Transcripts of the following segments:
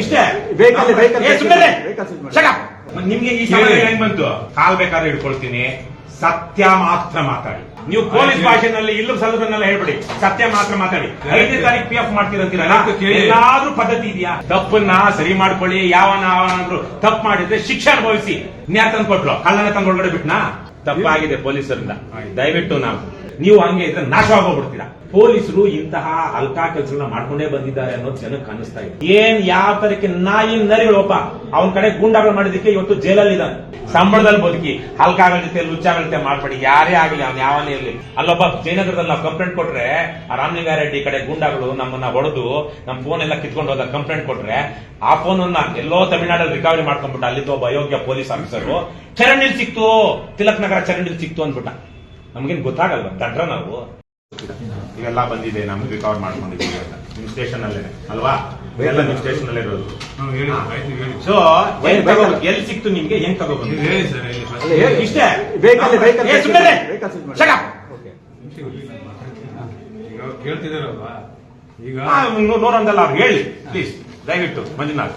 ಇಷ್ಟೇ? Vehicle vehicle ನಿಮ್ಗೆ ಈ ಸಮಯ ಹೆಂಗ್ ಬಂತು? ಕಾಲ್ ಬೇಕಾದ್ರೆ ಇಟ್ಕೊಳ್ತೀನಿ ಸತ್ಯ ಮಾತ್ರ ಮಾತಾಡಿ. ನೀವು ಪೊಲೀಸ್. ಭಾಷೆನಲ್ಲಿ ಇಲ್ಲೂ ಸಲ್ಲದನ್ನೆಲ್ಲ ಹೇಳ್ಬಿಡಿ. ಸತ್ಯ ಮಾತ್ರ ಮಾತಾಡಿ. ಐದನೇ ತಾರೀಕು ಪಿ ಎಫ್ ಮಾಡ್ತೀರಂತೀರಲ್ಲ. ಎಲ್ಲಾದ್ರೂ ಪದ್ಧತಿ ಇದೆಯಾ? ತಪ್ಪನ್ನ ಸರಿ ಮಾಡ್ಕೊಳ್ಳಿ ಯಾವನ ಅವನಾದ್ರೂ ತಪ್ಪು ಮಾಡಿದ್ರೆ ಶಿಕ್ಷೆ ಅನುಭವಿಸಿ ನ್ಯಾಯ ತಂದ್ಕೊಟ್ಲು ಕಳ್ಳನ ತಂಗೊಳಗಡೆ ಬಿಟ್ನಾ? ತಪ್ಪಾಗಿದೆ ಪೊಲೀಸರಿಂದ. ದಯವಿಟ್ಟು ನಾವು ನೀವು ಹಂಗೆ ಇದ್ರೆ ನಾಶವಾಗೋಗ್ಬಿಡ್ತೀರಾ ಪೊಲೀಸರು ಇಂತಹ ಅಲ್ಕಾ ಕೆಲಸಗಳನ್ನ ಮಾಡ್ಕೊಂಡೇ ಬಂದಿದ್ದಾರೆ ಅನ್ನೋದು ಜನಕ್ಕೆ ಕಾಣಿಸ್ತಾ ಇದೆ. ಏನ್ ಯಾವ ತರಕ್ಕೆ ನಾಯಿ ನರಿಗಳೊಬ್ಬ ಅವನ ಕಡೆ ಗೂಂಡಾಗಳು ಮಾಡಿದಕ್ಕೆ ಇವತ್ತು ಜೈಲಲ್ಲಿ ಇದ್ದಾನೆ. ಸಂಬಳದಲ್ಲಿ ಬದುಕಿ ಹಲ್ಕಾಗಳ ಜೊತೆ ಲುಚ್ಚಾಗಳ ಜೊತೆ ಮಾಡ್ಬೇಡಿ. ಯಾರೇ ಆಗಲಿ, ಅವ್ನು ಯಾವನೇ ಇರಲಿ. ಅಲ್ಲೊಬ್ಬ ಜಯನಗರದಲ್ಲಿ ನಾವು ಕಂಪ್ಲೇಂಟ್ ಕೊಟ್ರೆ ರಾಮಲಿಂಗಾರೆಡ್ಡಿ ಕಡೆ ಗೂಂಡಾಗಳು ನಮ್ಮನ್ನ ಹೊಡೆದು ನಮ್ಮ ಫೋನ್ ಎಲ್ಲ ಕಿತ್ಕೊಂಡು ಹೋದ ಕಂಪ್ಲೇಂಟ್ ಕೊಟ್ರೆ, ಆ ಫೋನ್ ಅನ್ನ ಎಲ್ಲೋ ತಮಿಳುನಾಡಲ್ಲಿ ರಿಕವರಿ ಮಾಡ್ಕೊಂಡ್ಬಿಟ್ಟ ಅಲ್ಲಿದ್ದ ಒಬ್ಬ ಅಯೋಗ್ಯ ಪೊಲೀಸ್ ಆಫೀಸರು, ಚರಂಡಿಲ್ ಸಿಕ್ತು, ತಿಲಕ್ ನಗರ ಚರಂಡಿಲ್ ಸಿಕ್ತು ಅಂದ್ಬಿಟ್ಟ. ನಮ್ಗೇನ್ ಗೊತ್ತಾಗಲ್ವ? ದಡ್ರ ನಾವು. ಇವೆಲ್ಲ ಬಂದಿದೆ ನಮ್ಗೆ ರಿಕವರ್ ಮಾಡ್ಕೊಂಡಿದ್ದೀವಿ ಅಂತ. ನಿಮ್ ಸ್ಟೇಷನ್ ಅಲ್ಲೇ ಅಲ್ವಾ? ಎಲ್ಲ ನಿಮ್ ಸ್ಟೇಷನ್ ಅಲ್ಲೇ ಇರೋದು. ಹ್ಮ್, ಹೇಳಿ ಆಯ್ತು ಸೊ ಎಲ್ಲಿ ಸಿಕ್ತು ನಿಮ್ಗೆ? ಹೆಂಗ್ ಹೇಳಿ. ಇಷ್ಟೇ. ಕೇಳ್ತಿದಾರಲ್ವಾ? ಈಗ ಆ, ಅವ್ರು ಹೇಳಿ ಪ್ಲೀಸ್ ದಯವಿಟ್ಟು ಮಂಜುನಾಥ್.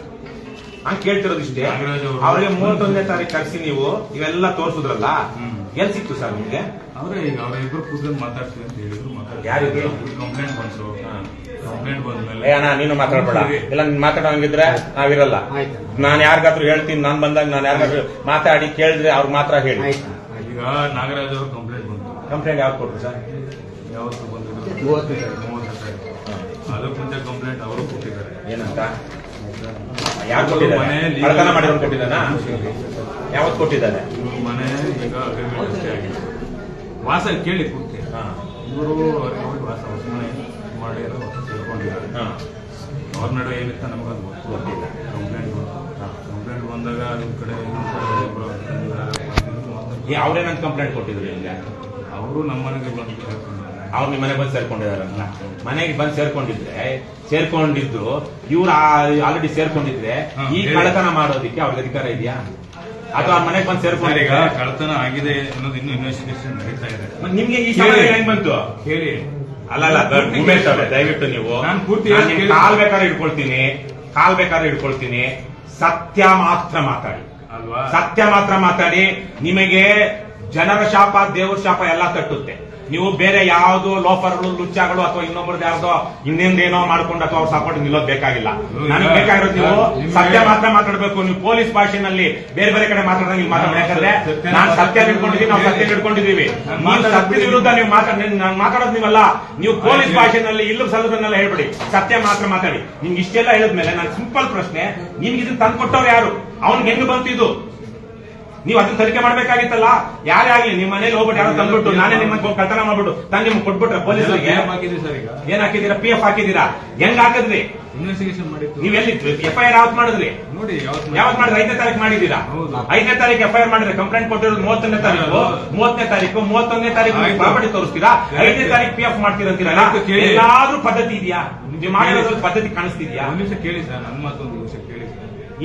ಹಂಗ್ ಕೇಳ್ತಿರೋದು ಇಷ್ಟೇ. ಅವರಿಗೆ ಅವರು- ಅವ್ರಿಗೆ ಮೂವತ್ತೊಂದನೇ ತಾರೀಕು ಕರ್ಸಿ ನೀವು ಇವೆಲ್ಲ ತೋರ್ಸುದ್ರಲ್ಲ? ಎಲ್ಲಿ ಎಲ್ ಸಿಕ್ತು ಸರ್ ನಿಮ್ಗೆ? ಅವರೇ ಈಗ ಅವ್ರ ಇಬ್ರು ಕೂತ್ಕೊಂಡು ಮಾತಾಡ್ತೀವಿ ಅಂತ ಹೇಳಿದ್ರು ಯಾರಿಗೆ? ಕಂಪ್ಲೇಂಟ್ ಬಂತು ಕಂಪ್ಲೇಂಟ್ ಬಂದ್ಮೇಲೆ ಅಣ್ಣ ನೀನು ಮಾತಾಡ್ಬೇಡ. ಇಲ್ಲ ನೀನ್ ಮಾತಾಡೋಂಗಿದ್ರೆ ನಾವಿರಲ್ಲ. ನಾನು ನಾನ್ ಯಾರಿಗಾದ್ರೂ ಹೇಳ್ತೀನಿ ನಾನ್ ಬಂದಾಗ ನಾನು ಯಾರಿಗಾದ್ರೂ ಮಾತಾಡಿ ಕೇಳಿದ್ರೆ ಅವ್ರು ಮಾತ್ರ ಹೇಳಿ. ಈಗ ನಾಗರಾಜ್ ಅವ್ರ ಕಂಪ್ಲೇಂಟ್ ಬಂತು ಕಂಪ್ಲೇಂಟ್ ಯಾವ್ದು ಕೊಟ್ರು ಸರ್? ಯಾವತ್ತು ಬಂದಿದ್ರು ಅದಕ್ಕೆ ಮುಂಚೆ ಕಂಪ್ಲೇಂಟ್ ಅವರು ಕೊಟ್ಟಿದ್ದಾರೆ. ಏನಂತ? ಯಾರು ಮಾಡಿರೋನು ಕೊಟ್ಟಿದ್ದಾನ? ಯಾವತ್ತು ಕೊಟ್ಟಿದ್ದಾನೆ? ಮನೆ ಈಗ ಅಗ್ರಿಮೆಂಟ್ ಅಷ್ಟೇ ಆಗಿದೆ. ವಾಸ ಕೇಳಿ ಕೂತೆ. ಇವರು ವಾಸ ವಸೂಲಿ ಮಾಡಿರೋ ಸೇರ್ಕೊಂಡಿದ್ದಾರೆ ಹಾ. ಅವ್ರ ನಡುವೆ ಏನಿತ್ತ ನಮಗದು ಗೊತ್ತು ಗೊತ್ತಿಲ್ಲ. ಕಂಪ್ಲೇಂಟ್ ಬಂತು. ಕಂಪ್ಲೇಂಟ್ ಬಂದಾಗ ನಿಮ್ಮ ಕಡೆ ಇನ್ನೊಂದ್ ಅವ್ರೇನಂತ ಕಂಪ್ಲೇಂಟ್ ಕೊಟ್ಟಿದ್ರು ಇಲ್ಲ ಅವರು ನಮ್ಮ ಮನೆಗೆ ಬಂದು ಸೇರ್ಕೊಂಡಿದ್ದಾರೆ. ಅವ್ರು ನಿಮ್ಮ ಮನೆಗೆ ಬಂದು ಸೇರ್ಕೊಂಡಿದಾರಲ್ಲ ಮನೆಗೆ ಬಂದು ಸೇರ್ಕೊಂಡಿದ್ರೆ ಸೇರ್ಕೊಂಡಿದ್ದು ಇವ್ರು ಆಲ್ರೆಡಿ ಸೇರ್ಕೊಂಡಿದ್ರೆ ಈ ಕಳತನ ಮಾಡೋದಕ್ಕೆ ಅವ್ರಿಗೆ ಅಧಿಕಾರ ಇದೆಯಾ? ಅಥವಾ ಮನೆಗೆ ಬಂದು ಸರ್, ಈಗ ಕಳತನ ಆಗಿದೆ ಅನ್ನೋದು ಇನ್ನು ಇನ್ವೆಸ್ಟಿಗೇಷನ್ ನಡೀತಾ ಇದೆ. ನಿಮ್ಗೆ ಈ ಕೇಳಿ. ಹೆಂಗ್ ಬಂತು? ಹೇಳಿ ಅಲ್ಲಲ್ಲ ಅಲ್ಲ ಉಮೇಶ್ ಅವರೇ ದಯವಿಟ್ಟು ನೀವು. ನಾನು ಪೂರ್ತಿ ಕಾಲ್ ಬೇಕಾದ್ರೆ ಇಟ್ಕೊಳ್ತೀನಿ ಕಾಲ್ ಬೇಕಾದ್ರೆ ಇಟ್ಕೊಳ್ತೀನಿ ಸತ್ಯ ಮಾತ್ರ ಮಾತಾಡಿ. ಅಲ್ವಾ? ಸತ್ಯ ಮಾತ್ರ ಮಾತಾಡಿ. ನಿಮಗೆ ಜನರ ಶಾಪ ದೇವರ ಶಾಪ ಎಲ್ಲ ತಟ್ಟುತ್ತೆ. ನೀವು ಬೇರೆ ಯಾವ್ದೋ ಲೋಫರ್ಗಳು ಲುಚ್ಚಾಗಳು ಅಥವಾ ಇನ್ನೊಬ್ರದ್ದು ಯಾರ್ದೋ ಏನೋ ಮಾಡ್ಕೊಂಡು ಅಥವಾ ಅವ್ರ ಸಪೋರ್ಟ್ ನಿಲ್ಲೋದ್ ಬೇಕಾಗಿಲ್ಲ. ನನಗೆ ಬೇಕಾಗಿರೋದು ನೀವು ಸತ್ಯ ಮಾತ್ರ ಮಾತಾಡ್ಬೇಕು. ನೀವು ಪೊಲೀಸ್ ಭಾಷೆನಲ್ಲಿ ಬೇರೆ ಬೇರೆ ಕಡೆ ಮಾತಾಡೋದು ಇಲ್ಲಿ ಮಾತಾಡ ಯಾಕಂದ್ರೆ ನಾನು ಸತ್ಯ ತಿಳ್ಕೊಂಡಿದ್ದೀನಿ ಹಿಡ್ಕೊಂಡಿದ್ದೀನಿ ನಾವು ಸತ್ಯ ಹಿಡ್ಕೊಂಡಿದೀವಿ ನಾನು ನೀವು ಸತ್ಯದ ವಿರುದ್ಧ ನೀವು ಮಾತಾಡ ನಾನು ಮಾತಾಡೋದು ನೀವಲ್ಲ. ನೀವು ಪೊಲೀಸ್. ಭಾಷೆನಲ್ಲಿ ಇಲ್ಲೂ ಸಲ್ಲದನ್ನೆಲ್ಲ ಹೇಳ್ಬಿಡಿ. ಸತ್ಯ ಮಾತ್ರ ಮಾತಾಡಿ. ನಿಮ್ಗೆ ಇಷ್ಟೆಲ್ಲ ಹೇಳಿದ್ಮೇಲೆ ನಾನು ಸಿಂಪಲ್ ಪ್ರಶ್ನೆ ನಿಮ್ಗೆ ಇದನ್ನ ತಂದ್ಕೊಟ್ಟವ್ರು ಯಾರು? ಅವ್ನಿಗೆ ಹೆಂಗ್ ಬಂತಿದ್ದು ನೀವು ಅದನ್ನ ತನಿಖೆ ಮಾಡ್ಬೇಕಾಗಿತ್ತಲ್ಲ? ಯಾರೇ ಆಗ್ಲಿ ನಿಮ್ಮ ಮನೇಲಿ ಹೋಗ್ಬಿಟ್ಟು ಯಾರೋ ತಂದ್ಬಿಟ್ಟು ನಾನೇ ನಿಮ್ಮ ಕಳ್ತನ ಮಾಡ್ಬಿಟ್ಟು ತಂದು ನಿಮ್ಗೆ ಕೊಟ್ಬಿಟ್ರೆ ಪೊಲೀಸರಿಗೆ? ಏನ್ ಹಾಕಿದೀರಾ ಪಿ ಎಫ್ ಹಾಕಿದೀರಾ ಹೆಂಗ್ ಹಾಕಿದ್ರಿ? ಇನ್ವೆಸ್ಟಿಗೇಷನ್ ಮಾಡಿದ್ರು ನೀವ್ ಎಲ್ಲಿ ಎಫ್ ಐ ಆರ್ ಯಾವತ್ ಮಾಡಿದ್ರಿ? ನೋಡಿ ಯಾವತ್ ಮಾಡಿದ್ರೆ? ಐದನೇ ತಾರೀಕು ಮಾಡಿದೀರಾ. ಐದನೇ ತಾರೀಕು ಎಫ್ ಐ ಆರ್ ಮಾಡಿದ್ರೆ ಕಂಪ್ಲೇಂಟ್ ಕೊಟ್ಟಿರೋದು ಮೂವತ್ತನೇ ತಾರೀಕು. ಮೂವತ್ತನೇ ತಾರೀಕು ಮೂವತ್ತೊಂದನೇ ತಾರೀಕು. ಪ್ರಾಪರ್ಟಿ ತೋರಿಸ್ತೀರಾ. ಐದನೇ ತಾರೀಕು ಪಿ ಎಫ್ ಮಾಡ್ತೀರಂತೀರಲ್ಲ. ಎಲ್ಲಾದ್ರೂ ಪದ್ಧತಿ ಇದೆಯಾ? ನೀವು ಮಾಡಿರೋದ್ರಲ್ಲಿ ಪದ್ಧತಿ ಕಾಣಿಸ್ತಿದ್ಯಾ? ಒಂದ್ ನಿಮಿಷ ಕೇಳಿ ಸರ್ ನನ್ನ ಮಾತೊಂದು ನಿಮಿಷ ಕೇಳಿ ಸರ್.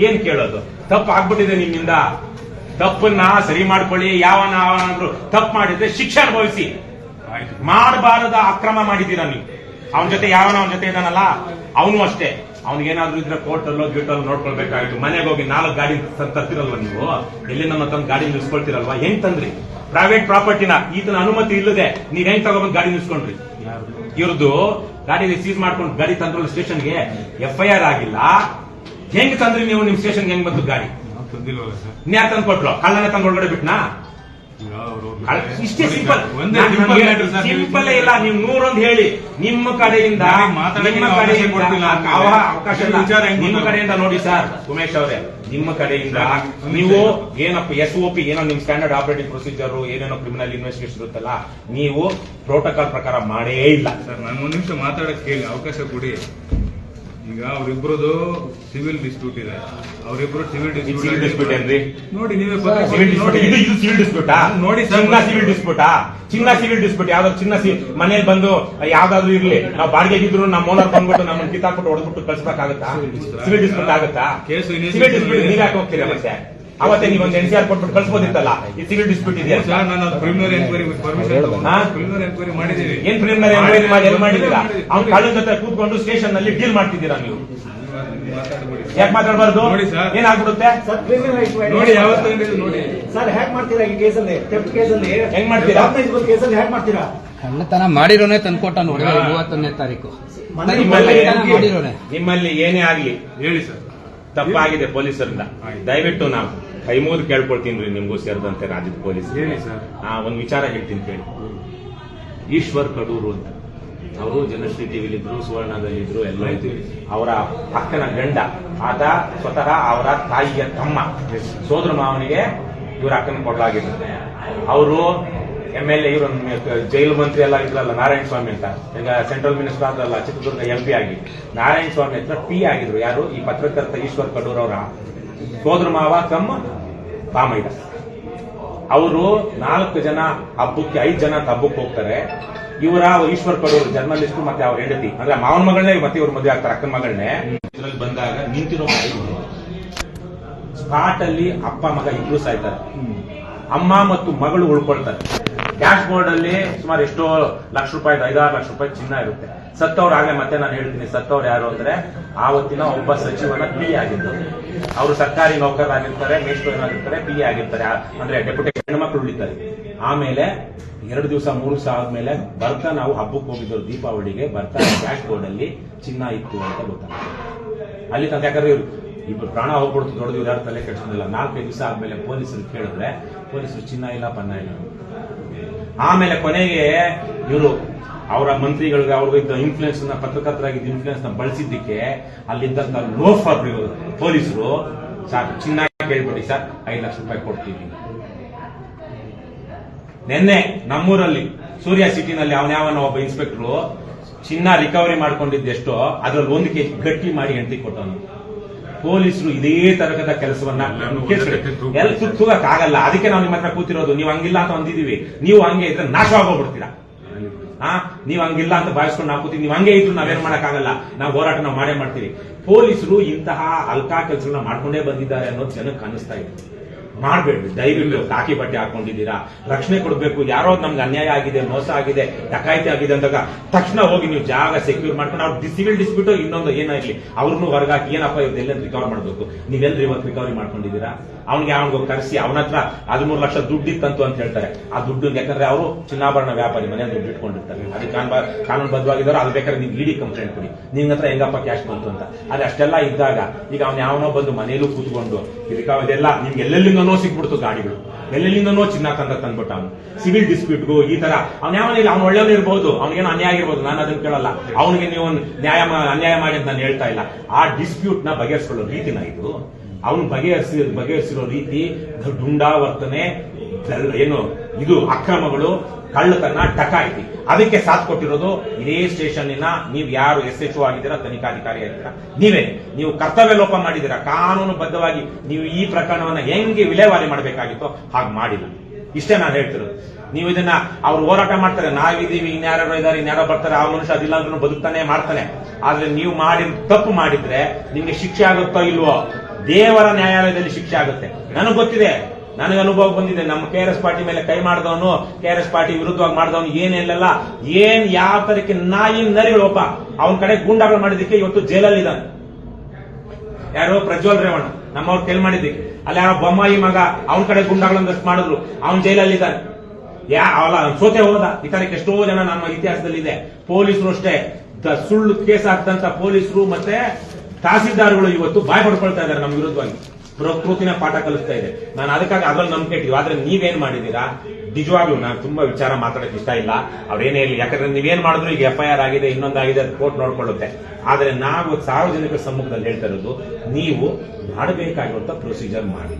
ಏನ್ ಕೇಳೋದು? ತಪ್ಪು ಆಗ್ಬಿಟ್ಟಿದೆ ನಿಮ್ಮಿಂದ. ತಪ್ಪನ್ನ ಸರಿ ಮಾಡ್ಕೊಳ್ಳಿ ಯಾವನ ಅವನಾದ್ರು ತಪ್ಪು ಮಾಡಿದ್ರೆ ಶಿಕ್ಷೆ ಅನುಭವಿಸಿ. ಮಾಡಬಾರದ ಅಕ್ರಮ ಮಾಡಿದ್ದೀರಾ ನೀವು? ಅವನ ಜೊತೆ ಯಾವನ ಅವನ ಜೊತೆ ಇದಾನಲ್ಲ ಅವನು ಅಷ್ಟೇ. ಅವ್ನಿಗೇನಾದ್ರೂ ಇದ್ರೆ ಕೋರ್ಟಲ್ಲೋ ಅಲ್ಲೋ ಗೀಟ್ ಅಲ್ಲೋ ನೋಡ್ಕೊಳ್ಬೇಕಾಗಿತ್ತು. ಮನೆಗೆ ಹೋಗಿ ನಾಲ್ಕು ಗಾಡಿ ತರ್ತಿರಲ್ವ ನೀವು? ಎಲ್ಲಿ ನಮ್ಮ ತಂದು ಗಾಡಿ ನಿಲ್ಸ್ಕೊಳ್ತಿರಲ್ವಾ? ಹೆಂಗ್ ತಂದ್ರಿ? ಪ್ರೈವೇಟ್ ಪ್ರಾಪರ್ಟಿನ ಈತನ ಅನುಮತಿ ಇಲ್ಲದೆ ನೀವ್ ಹೆಂಗ್ ತಗೊಬಂದ್ ಗಾಡಿ ನಿಲ್ಸ್ಕೊಂಡ್ರಿ? ಇವ್ರದ್ದು ಗಾಡಿ ಸೀಸ್ ಮಾಡ್ಕೊಂಡು ಗಾಡಿ ತಂದ್ರಲ್ಲ ಸ್ಟೇಷನ್ಗೆ ಎಫ್ ಐ ಆರ್ ಆಗಿಲ್ಲ. ಹೆಂಗ್ ತಂದ್ರಿ ನೀವು ನಿಮ್ ಸ್ಟೇಷನ್ಗೆ ಹೆಂಗ್ ಬಂತು ಗಾಡಿ? ತಂದಿಲ್ವಲ್ಲ ಸರ್. ತಂದು ಕೊಟ್ರು? ಕಳ್ಳನ ತಂದು ಒಳಗಡೆ ಬಿಟ್ನಾ ಇಷ್ಟೇ ಸಿಂಪಲ್ ಸಿಂಪಲ್ ಇಲ್ಲ ನೀವು ನೂರೊಂದು ಹೇಳಿ. ನಿಮ್ಮ ಕಡೆಯಿಂದ ನಿಮ್ಮ ಕಡೆಯಿಂದ ಅವಕಾಶ ನಿಮ್ಮ? ಕಡೆಯಿಂದ ನೋಡಿ ಸರ್ ಉಮೇಶ್ ಅವರೇ ನಿಮ್ಮ ಕಡೆಯಿಂದ ನೀವು. ಏನಪ್ಪ ಎಸ್ ಒ ಪಿ ಏನೋ ನಿಮ್ ಸ್ಟ್ಯಾಂಡರ್ಡ್ ಆಪರೇಟಿಂಗ್ ಪ್ರೊಸೀಜರ್ ಏನೇನೋ ಕ್ರಿಮಿನಲ್ ಇನ್ವೆಸ್ಟಿಗೇಷನ್ ಇರುತ್ತಲ್ಲ ನೀವು ಪ್ರೋಟೋಕಾಲ್ ಪ್ರಕಾರ ಮಾಡೇ ಇಲ್ಲ. ಸರ್ ನಾನು ಒಂದ್ ನಿಮಿಷ ಮಾತಾಡಕ್ಕೆ ಅವಕಾಶ ಕೊಡಿ. ಈಗ ಅವರಿಬ್ರದು ಸಿವಿಲ್ ಡಿಸ್ಪ್ಯೂಟ್ ಇದೆ. ಅವರಿಬ್ರು ಸಿವಿಲ್ ಸಿವಿಲ್ ಡಿಸ್ಪ್ಯೂಟ್ ಏನ್ರಿ? ನೋಡಿ ನೀವೇ ಸಿವಿಲ್ ಡಿಸ್ಪ್ಯೂಟ್ ಇದು ಇದು ಸಿವಿಲ್ ಡಿಸ್ಪ್ಯೂಟಾ ನೋಡಿ. ಚಿನ್ನ ಸಿವಿಲ್ ಡಿಸ್ಪ್ಯೂಟಾ ಚಿನ್ನ ಸಿವಿಲ್ ಡಿಸ್ಪ್ಯೂಟ್ ಯಾವ್ದಾದ್ರು ಚಿನ್ನ ಸಿ ಮನೇಲಿ ಬಂದು ಯಾವ್ದಾದ್ರು ಇರ್ಲಿ. ನಾವು ಬಾಡಿಗೆಗಿದ್ರು ನಮ್ಮ ಓನರ್ ಬಂದ್ಬಿಟ್ಟು ನಮ್ಮನ್ನ ಕಿತ್ತಾಕ್ಬಿಟ್ಟು ಹೊಡೆದ್ಬಿಟ್ಟು ಕಳ್ಸಬೇಕಾಗತ್ತಾ? ಸಿವಿಲ್ ಡಿಸ್ಪ್ಯೂಟ್ ಆಗುತ್ತಾ? Civil dispute. ನೀವ್ ಯಾಕೆ ಹೋಗ್ತೀರಾ ಮತ್ತೆ? ಅವತ್ತೇ ನೀವು ಒಂದು ಎನ್ ಸಿ ಆರ್ ಕೊಟ್ಬಿಟ್ಟು ಕಳಿಸ್ಬೋದಿತ್ತಲ್ಲ. ಈ ಸಿವಿಲ್ ಡಿಸ್ಪ್ಯೂಟ್ ಇದೆ. ಸರ್ ನಾನು preliminary enquiry permission? Preliminary enquiry ಮಾಡಿದೀವಿ ಏನ್ ಪ್ರಿಲಿಮಿನರಿ ಎಂಕ್ವೈರಿ ಮಾಡಿ ಎಲ್ಲಿ ಮಾಡಿದ್ದೀರಾ? ಅವ್ನ ಕಳ್ಳನ ಜೊತೆ ಕೂತ್ಕೊಂಡು ಸ್ಟೇಷನ್ನಲ್ಲಿ ಡೀಲ್ ಮಾಡ್ತಿದ್ದೀರಾ ನೀವು? ಯಾಕೆ ಮಾತಾಡಬಾರ್ದು? ನೋಡಿ ಸರ್. ಏನಾಗ್ಬಿಡುತ್ತೆ ಸರ್ ಕ್ರಿಮಿನಲ್ ನೋಡಿ ಯಾವತ್ತೂ ನೋಡಿ. ಸರ್ ಹ್ಯಾಕ್ ಮಾಡ್ತೀರಾ ಈ ಕೇಸಲ್ಲಿ? ಟೆಫ್ಟ್ ಕೇಸಲ್ಲಿ? ಹೆಂಗ್ ಮಾಡ್ತೀರಾ? ಕೇಸಲ್ಲಿ ಹ್ಯಾಕ್ ಮಾಡ್ತೀರಾ? ಕಳ್ಳತನ ಮಾಡಿರೋನೆ ತಂದ್ಕೊಟ್ಟ ನೋಡಿ ಮೂವತ್ತೊಂದನೇ ತಾರೀಕು. ನಿಮ್ಮಲ್ಲಿ ಏನೇ ಆಗ್ಲಿ ಹೇಳಿ ಸರ್. ತಪ್ಪಾಗಿದೆ ಪೊಲೀಸರಿಂದ. ದಯವಿಟ್ಟು ನಾವು ಕೈ ಮುಗಿದು ಕೇಳ್ಕೊಳ್ತೀನಿ ರೀ ನಿಮಗೂ ಸೇರಿದಂತೆ ರಾಜ್ಯದ ಪೊಲೀಸ್ ಹೇಳಿ ಸರ್. ಆ ಒಂದು ವಿಚಾರ ಹೇಳ್ತೀನಿ ಕೇಳಿ. ಈಶ್ವರ್ ಕಡೂರು ಅಂತ. ಅವರು ಜನಶ್ರೀ ಟಿವಿಲಿದ್ರು ಸುವರ್ಣದಲ್ಲಿದ್ರು ಎಲ್ಲ ಇದ್ರು. ಅವರ ಅಕ್ಕನ ಗಂಡ ಆತ ಸ್ವತಃ ಅವರ ತಾಯಿಯ ತಮ್ಮ. ಸೋದರ ಮಾವನಿಗೆ ಇವರ ಅಕ್ಕನ ಕೊಡಲಾಗಿತ್ತು ಅವರು ಎಂ ಎಲ್ ಎ ಇವರು ಜೈಲು ಮಂತ್ರಿ ಎಲ್ಲ ಇದ್ರಲ್ಲ ನಾರಾಯಣ ಸ್ವಾಮಿ ಅಂತ. ಈಗ ಸೆಂಟ್ರಲ್ ಮಿನಿಸ್ಟರ್ ಆದ್ರಲ್ಲ ಚಿತ್ರದುರ್ಗ ಎಂ ಪಿ ಆಗಿ. ನಾರಾಯಣ ಸ್ವಾಮಿ ಹತ್ರ ಪಿ ಆಗಿದ್ರು. ಯಾರು? ಈ ಪತ್ರಕರ್ತ ಈಶ್ವರ್ ಕಡೂರ್ ಅವರ ಸೋದರ ಮಾವ ಕಮ್ಮ ಬಾಮೈದ ಅವರು ನಾಲ್ಕು ಜನ ಹಬ್ಬಕ್ಕೆ, ಐದು ಜನ ಹಬ್ಬಕ್ಕೆ ಹೋಗ್ತಾರೆ. ಇವರ ಈಶ್ವರ್ ಕಡೂರ್ ಜರ್ನಲಿಸ್ಟ್ ಮತ್ತೆ ಅವ್ರ ಹೆಂಡತಿ. ಅಂದ್ರೆ ಮಾವನ ಮಗಳನ್ನೇ ಮತ್ತೆ ಇವ್ರ ಮದುವೆ ಆಗ್ತಾರೆ, ಅಕ್ಕನ ಮಗಳನ್ನೇ. ಇದ್ರಲ್ಲಿ ಬಂದಾಗ ನಿಂತಿರೋ ಸ್ಪಾಟ್ ಅಲ್ಲಿ ಅಪ್ಪ ಮಗ ಇಬ್ರು ಸಾಯ್ತಾರೆ. ಅಮ್ಮ ಮತ್ತು ಮಗಳು ಉಳ್ಕೊಳ್ತಾರೆ. ಕ್ಯಾಶ್ ಬೋರ್ಡ್ ಅಲ್ಲಿ ಸುಮಾರು ಎಷ್ಟೋ ಲಕ್ಷ ರೂಪಾಯಿ, ಐದಾರು ಲಕ್ಷ ರೂಪಾಯಿ ಚಿನ್ನ ಇರುತ್ತೆ. ಸತ್ತವ್ರು ಆಗಲೇ ಮತ್ತೆ ನಾನು ಹೇಳ್ತೀನಿ, ಸತ್ತವ್ರು ಯಾರು ಅಂದ್ರೆ ಆವತ್ತಿನ ಒಬ್ಬ ಸಚಿವನ ಪಿ ಆಗಿದ್ದು. ಅವರು ಸರ್ಕಾರಿ ನೌಕರರಾಗಿರ್ತಾರೆ ಮೇಷ್ಟ್ರು ಏನಾಗಿರ್ತಾರೆ ಪಿ ಆಗಿರ್ತಾರೆ ಅಂದ್ರೆ ಡೆಪ್ಯೂಟಿ ಹೆಣ್ಮಕ್ಳು ಉಳಿತಾರೆ. ಆಮೇಲೆ ಎರಡು ದಿವಸ, ಮೂರು ದಿವಸ ಆದ್ಮೇಲೆ ಬರ್ತಾ ನಾವು ಹಬ್ಬಕ್ಕೆ ಹೋಗಿದ್ದವ್ರು ದೀಪಾವಳಿಗೆ ಬರ್ತಾ ಬ್ಯಾಕ್ ಬೋರ್ಡ್ ಅಲ್ಲಿ ಚಿನ್ನ ಇತ್ತು ಅಂತ ಗೊತ್ತಾಗ್ತದೆ ಅಲ್ಲಿ ತನಕ ಯಾಕಂದ್ರೆ ಇವ್ರು ಇಬ್ರು ಪ್ರಾಣ ಹೋಗ್ಬಿಡ್ತು ದೊಡ್ಡದು ಯಾರು ತಲೆ ಕೆಡಿಸೋದಿಲ್ಲ ನಾಲ್ಕೈದು ದಿವಸ ಆದ್ಮೇಲೆ ಪೊಲೀಸರು ಕೇಳಿದ್ರೆ, ಪೊಲೀಸರು ಚಿನ್ನ ಇಲ್ಲ, ಪನ್ನ ಇಲ್ಲ. ಆಮೇಲೆ ಕೊನೆಗೆ ಇವರು ಅವರ ಮಂತ್ರಿಗಳಿಗೆ ಅವ್ರಿಗಿದ್ದ ಇನ್ಫ್ಲೂಯೆನ್ಸ್ನ ಪತ್ರಕರ್ತರಾಗಿದ್ದ ಇನ್ಫ್ಲೂಯೆನ್ಸ್ನ ಬಳಸಿದ್ದಕ್ಕೆ ಅಲ್ಲಿದ್ದಂತ ಲೋಫರ್ ಪೊಲೀಸರು ಸರ್ ಚಿನ್ನ ಕೇಳ್ಬಿಡಿ ಸರ್ ಐದು ಲಕ್ಷ ರೂಪಾಯಿ ಕೊಡ್ತೀವಿ. ನಿನ್ನೆ ನಮ್ಮೂರಲ್ಲಿ ಸೂರ್ಯ ಸಿಟಿನಲ್ಲಿ ಅವನ್ಯಾವನ ಒಬ್ಬ ಇನ್ಸ್ಪೆಕ್ಟರ್ ಚಿನ್ನ ರಿಕವರಿ ಮಾಡ್ಕೊಂಡಿದ್ದೆಷ್ಟೋ ಅದ್ರಲ್ಲಿ ಒಂದು ಕೆಜಿ ಗಟ್ಟಿ ಮಾಡಿ ಹೆಂಡತಿ ಕೊಟ್ಟವನು. ಪೊಲೀಸರು ಇದೇ ತರಹದ ಕೆಲಸವನ್ನ ಎಲ್ಲ ಸುತ್ತೂಗಕ್ ಆಗಲ್ಲ ಅದಕ್ಕೆ ನಾವು ನಿಮ್ಮ ಹತ್ರ ಕೂತಿರೋದು. ನೀವು ಹಂಗಿಲ್ಲ ಅಂತ ಅಂದಿದೀವಿ ನೀವು ಹಂಗೆ ಇದ್ರೆ ನಾಶವಾಗೋಗ್ಬಿಡ್ತೀರಾ ಆ, ನೀವ್ ಹಂಗಿಲ್ಲ ಅಂತ ಬಾಯಿಸ್ಕೊಂಡು ನಾವು ಕೂತೀವಿ. ನೀವು ಹಂಗೆ ಇದ್ರು ನಾವೇನ್ ಮಾಡಕ್ಕಾಗಲ್ಲ. ನಾವು ಹೋರಾಟ ನಾವು ಮಾಡೇ ಮಾಡ್ತೀವಿ. ಪೊಲೀಸರು ಇಂತಹ ಅಲ್ಕಾ ಕೆಲಸಗಳನ್ನ ಮಾಡ್ಕೊಂಡೇ ಬಂದಿದ್ದಾರೆ ಅನ್ನೋದು ಜನಕ್ಕೆ ಅನಿಸ್ತಾ ಇದೆ. ಮಾಡ್ಬೇಡ್ರಿ ದಯವಿಟ್ಟು ಕಾಕಿ ಬಟ್ಟೆ ಹಾಕೊಂಡಿದ್ದೀರಾ? ರಕ್ಷಣೆ ಕೊಡಬೇಕು. ಯಾರೋ ನಮ್ಗೆ ಅನ್ಯಾಯ ಆಗಿದೆ, ಮೋಸ ಆಗಿದೆ, ಡಕಾಯಿತಿ ಆಗಿದೆ ಅಂದಾಗ ತಕ್ಷಣ ಹೋಗಿ ನೀವು ಜಾಗ ಸೆಕ್ಯೂರ್ ಮಾಡ್ಕೊಂಡು ಅವ್ರು ಸಿವಿಲ್ ಡಿಸ್ಪ್ಯೂಟ್ ಇನ್ನೊಂದು ಏನಾಗ್ಲಿ ಅವ್ರನ್ನೂ ಹೊರಗಾಕಿ ಏನಪ್ಪ ಇವತ್ತು ಎಲ್ಲ ರಿಕವರ್ ಮಾಡಬೇಕು. ನೀವೆಲ್ಲರೂ ಇವತ್ತು ರಿಕವರಿ ಮಾಡ್ಕೊಂಡಿದ್ದೀರಾ? ಅವ್ನಿಗೆ ಅವ್ನಿಗೆ ಕರೆಸಿ, ಅವನ ಹತ್ರ ಹದಿಮೂರು ಲಕ್ಷ ದುಡ್ಡು ಇತ್ತಂತು ಅಂತ ಹೇಳ್ತಾರೆ. ಆ ದುಡ್ಡು ಯಾಕಂದ್ರೆ ಅವರು ಚಿನ್ನಾಭರಣ ವ್ಯಾಪಾರಿ ಮನೆ ದುಡ್ಡು ಇಟ್ಕೊಂಡಿರ್ತಾರೆ. ಅದು ಕಾನೂನು ಬದ್ಧವಾಗಿದ್ದಾರೆ ಅದು ಬೇಕಾದ್ರೆ ನೀವು ಇಡಿ ಕಂಪ್ಲೇಂಟ್ ಕೊಡಿ. ನಿನ್ನ ಹತ್ರ ಹೆಂಗಪ್ಪ ಕ್ಯಾಶ್ ಬಂತು ಅಂತ. ಅದು ಅಷ್ಟೆಲ್ಲ ಇದ್ದಾಗ ಈಗ ಅವ್ನು ಯಾವನೋ ಬಂದು ಮನೇಲೂ ಕೂತ್ಕೊಂಡು ಇದಕ್ಕೆ ಇದೆಲ್ಲ ನಿಮ್ಗೆ ಎಲ್ಲೆಲ್ಲಿಂದನೋ ಸಿಕ್ಬಿಡ್ತು ಗಾಡಿಗಳು. ಎಲ್ಲೆಲ್ಲಿಂದನೋ ಚಿನ್ನ ತಂದ ತಂದ್ಬಿಟ್ಟ ಅವನು. ಸಿವಿಲ್ ಡಿಸ್ಪ್ಯೂಟ್ಗೂ ಈ ತರ. ಅವ್ನು ಯಾವನಿಲ್ಲ ಅವ್ನು ಒಳ್ಳೆಯವನು ಇರ್ಬೋದು. ಅವ್ನಿಗೇನು ಅನ್ಯಾಯ ಆಗಿರ್ಬೋದು. ನಾನು ಅದನ್ನ ಕೇಳಲ್ಲ. ಅವನಿಗೆ ನೀವು ನ್ಯಾಯ ಅನ್ಯಾಯ ಮಾಡಿ ಅಂತ ನಾನು ಹೇಳ್ತಾ ಇಲ್ಲ. ಆ ಡಿಸ್ಪ್ಯೂಟ್ನ ಬಗೆಹರಿಸ್ಕೊಳ್ಳೋ ರೀತಿನ ಇದು. ಅವನು ಬಗೆಹರಿಸಿ ಬಗೆಹರಿಸಿರೋ ರೀತಿ ದುಂಡಾವರ್ತನೆ ಏನು, ಇದು ಅಕ್ರಮಗಳು, ಕಳ್ಳತನ, ಟಕಾಯಿತಿ. ಅದಕ್ಕೆ ಸಾಥ್ ಕೊಟ್ಟಿರೋದು ಇದೇ ಸ್ಟೇಷನ್ನಿನ, ನೀವು ಯಾರು ಎಸ್ ಎಚ್ ಆಗಿದ್ದೀರಾ, ತನಿಖಾಧಿಕಾರಿ ಆಗಿದ್ದೀರಾ? ನೀವೇ. ನೀವು ಕರ್ತವ್ಯ ಲೋಪ ಮಾಡಿದ್ದೀರಾ, ಕಾನೂನು ಬದ್ಧವಾಗಿ ನೀವು ಈ ಪ್ರಕರಣವನ್ನ ಹೆಂಗೆ ವಿಲೇವಾರಿ ಮಾಡಬೇಕಾಗಿತ್ತು ಹಾಗೆ ಮಾಡಿಲ್ಲ. ಇಷ್ಟೇ ನಾನು ಹೇಳ್ತಿರೋದು. ನೀವು ಇದನ್ನ, ಅವ್ರು ಹೋರಾಟ ಮಾಡ್ತಾರೆ, ನಾವಿದ್ದೀವಿ ಇನ್ಯಾರೋ ಇದಾರೆ, ಇನ್ಯಾರೋ ಬರ್ತಾರೆ, ಆ ಮನುಷ್ಯ ಅದಿಲ್ಲ ಅಂದ್ರೂ ಬದುಕ್ತಾನೆ, ಮಾಡ್ತಾನೆ. ಆದ್ರೆ ನೀವು ಮಾಡಿ ತಪ್ಪು ಮಾಡಿದ್ರೆ ನಿಮ್ಗೆ ಶಿಕ್ಷೆ ಆಗುತ್ತೋ ಇಲ್ವೋ? ದೇವರ ನ್ಯಾಯಾಲಯದಲ್ಲಿ ಶಿಕ್ಷೆ ಆಗುತ್ತೆ. ನನಗೆ ಗೊತ್ತಿದೆ. ನನಗೆ ಅನುಭವ ಬಂದಿದೆ. ನಮ್ಮ ಕೆ ಆರ್ ಎಸ್ ಪಾರ್ಟಿ ಮೇಲೆ ಕೈ ಮಾಡಿದವನು ಕೆ ಆರ್ ಎಸ್ ಪಾರ್ಟಿ ವಿರುದ್ಧವಾಗಿ ಮಾಡಿದವನು ಏನಿಲ್ಲಲ್ಲ ಏನ್ ಯಾವ ತರಕ್ಕೆ ನಾಯಿ ನರಿಗಳಪ್ಪ ಅವನ ಕಡೆ ಗೂಂಡಾಗಳು ಮಾಡಿದ್ದಕ್ಕೆ ಇವತ್ತು ಜೈಲಲ್ಲಿ ಇದ್ದಾನೆ. ಯಾರೋ ಪ್ರಜ್ವಲ್ ರೇವಣ್ಣ, ನಮ್ಮವ್ರು ಕೆಲ್ ಮಾಡಿದ್ವಿ. ಅಲ್ಲಿ ಯಾರೋ ಬೊಮ್ಮಾಯಿ ಮಗ, ಅವನ ಕಡೆ ಗುಂಡಾಗಳೊಂದಷ್ಟು ಮಾಡಿದ್ರು. ಅವನ್ ಜೈಲಲ್ಲಿ ಇದ್ದಾನೆ. ಯಾ, ಅವಲ್ಲ ಸೋತೆ ಹೋದ. ಈ ತರಕ್ಕೆ ಎಷ್ಟೋ ಜನ ನಮ್ಮ ಇತಿಹಾಸದಲ್ಲಿ ಇದೆ ಪೊಲೀಸರು ಅಷ್ಟೇ. ಸುಳ್ಳು ಕೇಸ್ ಆಗ್ತಂತ ಪೊಲೀಸರು ಮತ್ತೆ ತಹಸೀಲ್ದಾರ್ಗಳು ಇವತ್ತು ಬಾಯ್ ಪಡ್ಕೊಳ್ತಾ ಇದ್ದಾರೆ ನಮ್ಮ ವಿರುದ್ಧವಾಗಿ. ಪ್ರಕೃತಿನ ಪಾಠ ಕಲಿಸ್ತಾ ಇದೆ. ನಾನು ಅದಕ್ಕಾಗಿ ಅದ್ರಲ್ಲಿ ನಂಬಿಕೆ ಇಟ್ಟಿದ್ವಿ. ಆದ್ರೆ ನೀವೇನ್ ಮಾಡಿದೀರಾ ನಿಜವಾಗ್ಲೂ ನಾನು ತುಂಬಾ ವಿಚಾರ ಮಾತಾಡಕ್ಕೆ ಇಷ್ಟ ಇಲ್ಲ. ಅವ್ರೇನೇ ಇರಲಿ ಯಾಕಂದ್ರೆ ನೀವೇನ್ ಮಾಡಿದ್ರು ಈಗ ಎಫ್ ಐ ಆರ್ ಆಗಿದೆ ಇನ್ನೊಂದಾಗಿದೆ ಅದು ಕೋರ್ಟ್ ನೋಡ್ಕೊಳ್ಳುತ್ತೆ. ಆದ್ರೆ ನಾವು ಸಾರ್ವಜನಿಕ ಸಮ್ಮುಖದಲ್ಲಿ ಹೇಳ್ತಾ ಇರೋದು ನೀವು ಮಾಡಬೇಕಾಗಿರುವಂತ ಪ್ರೊಸೀಜರ್ ಮಾಡಿ.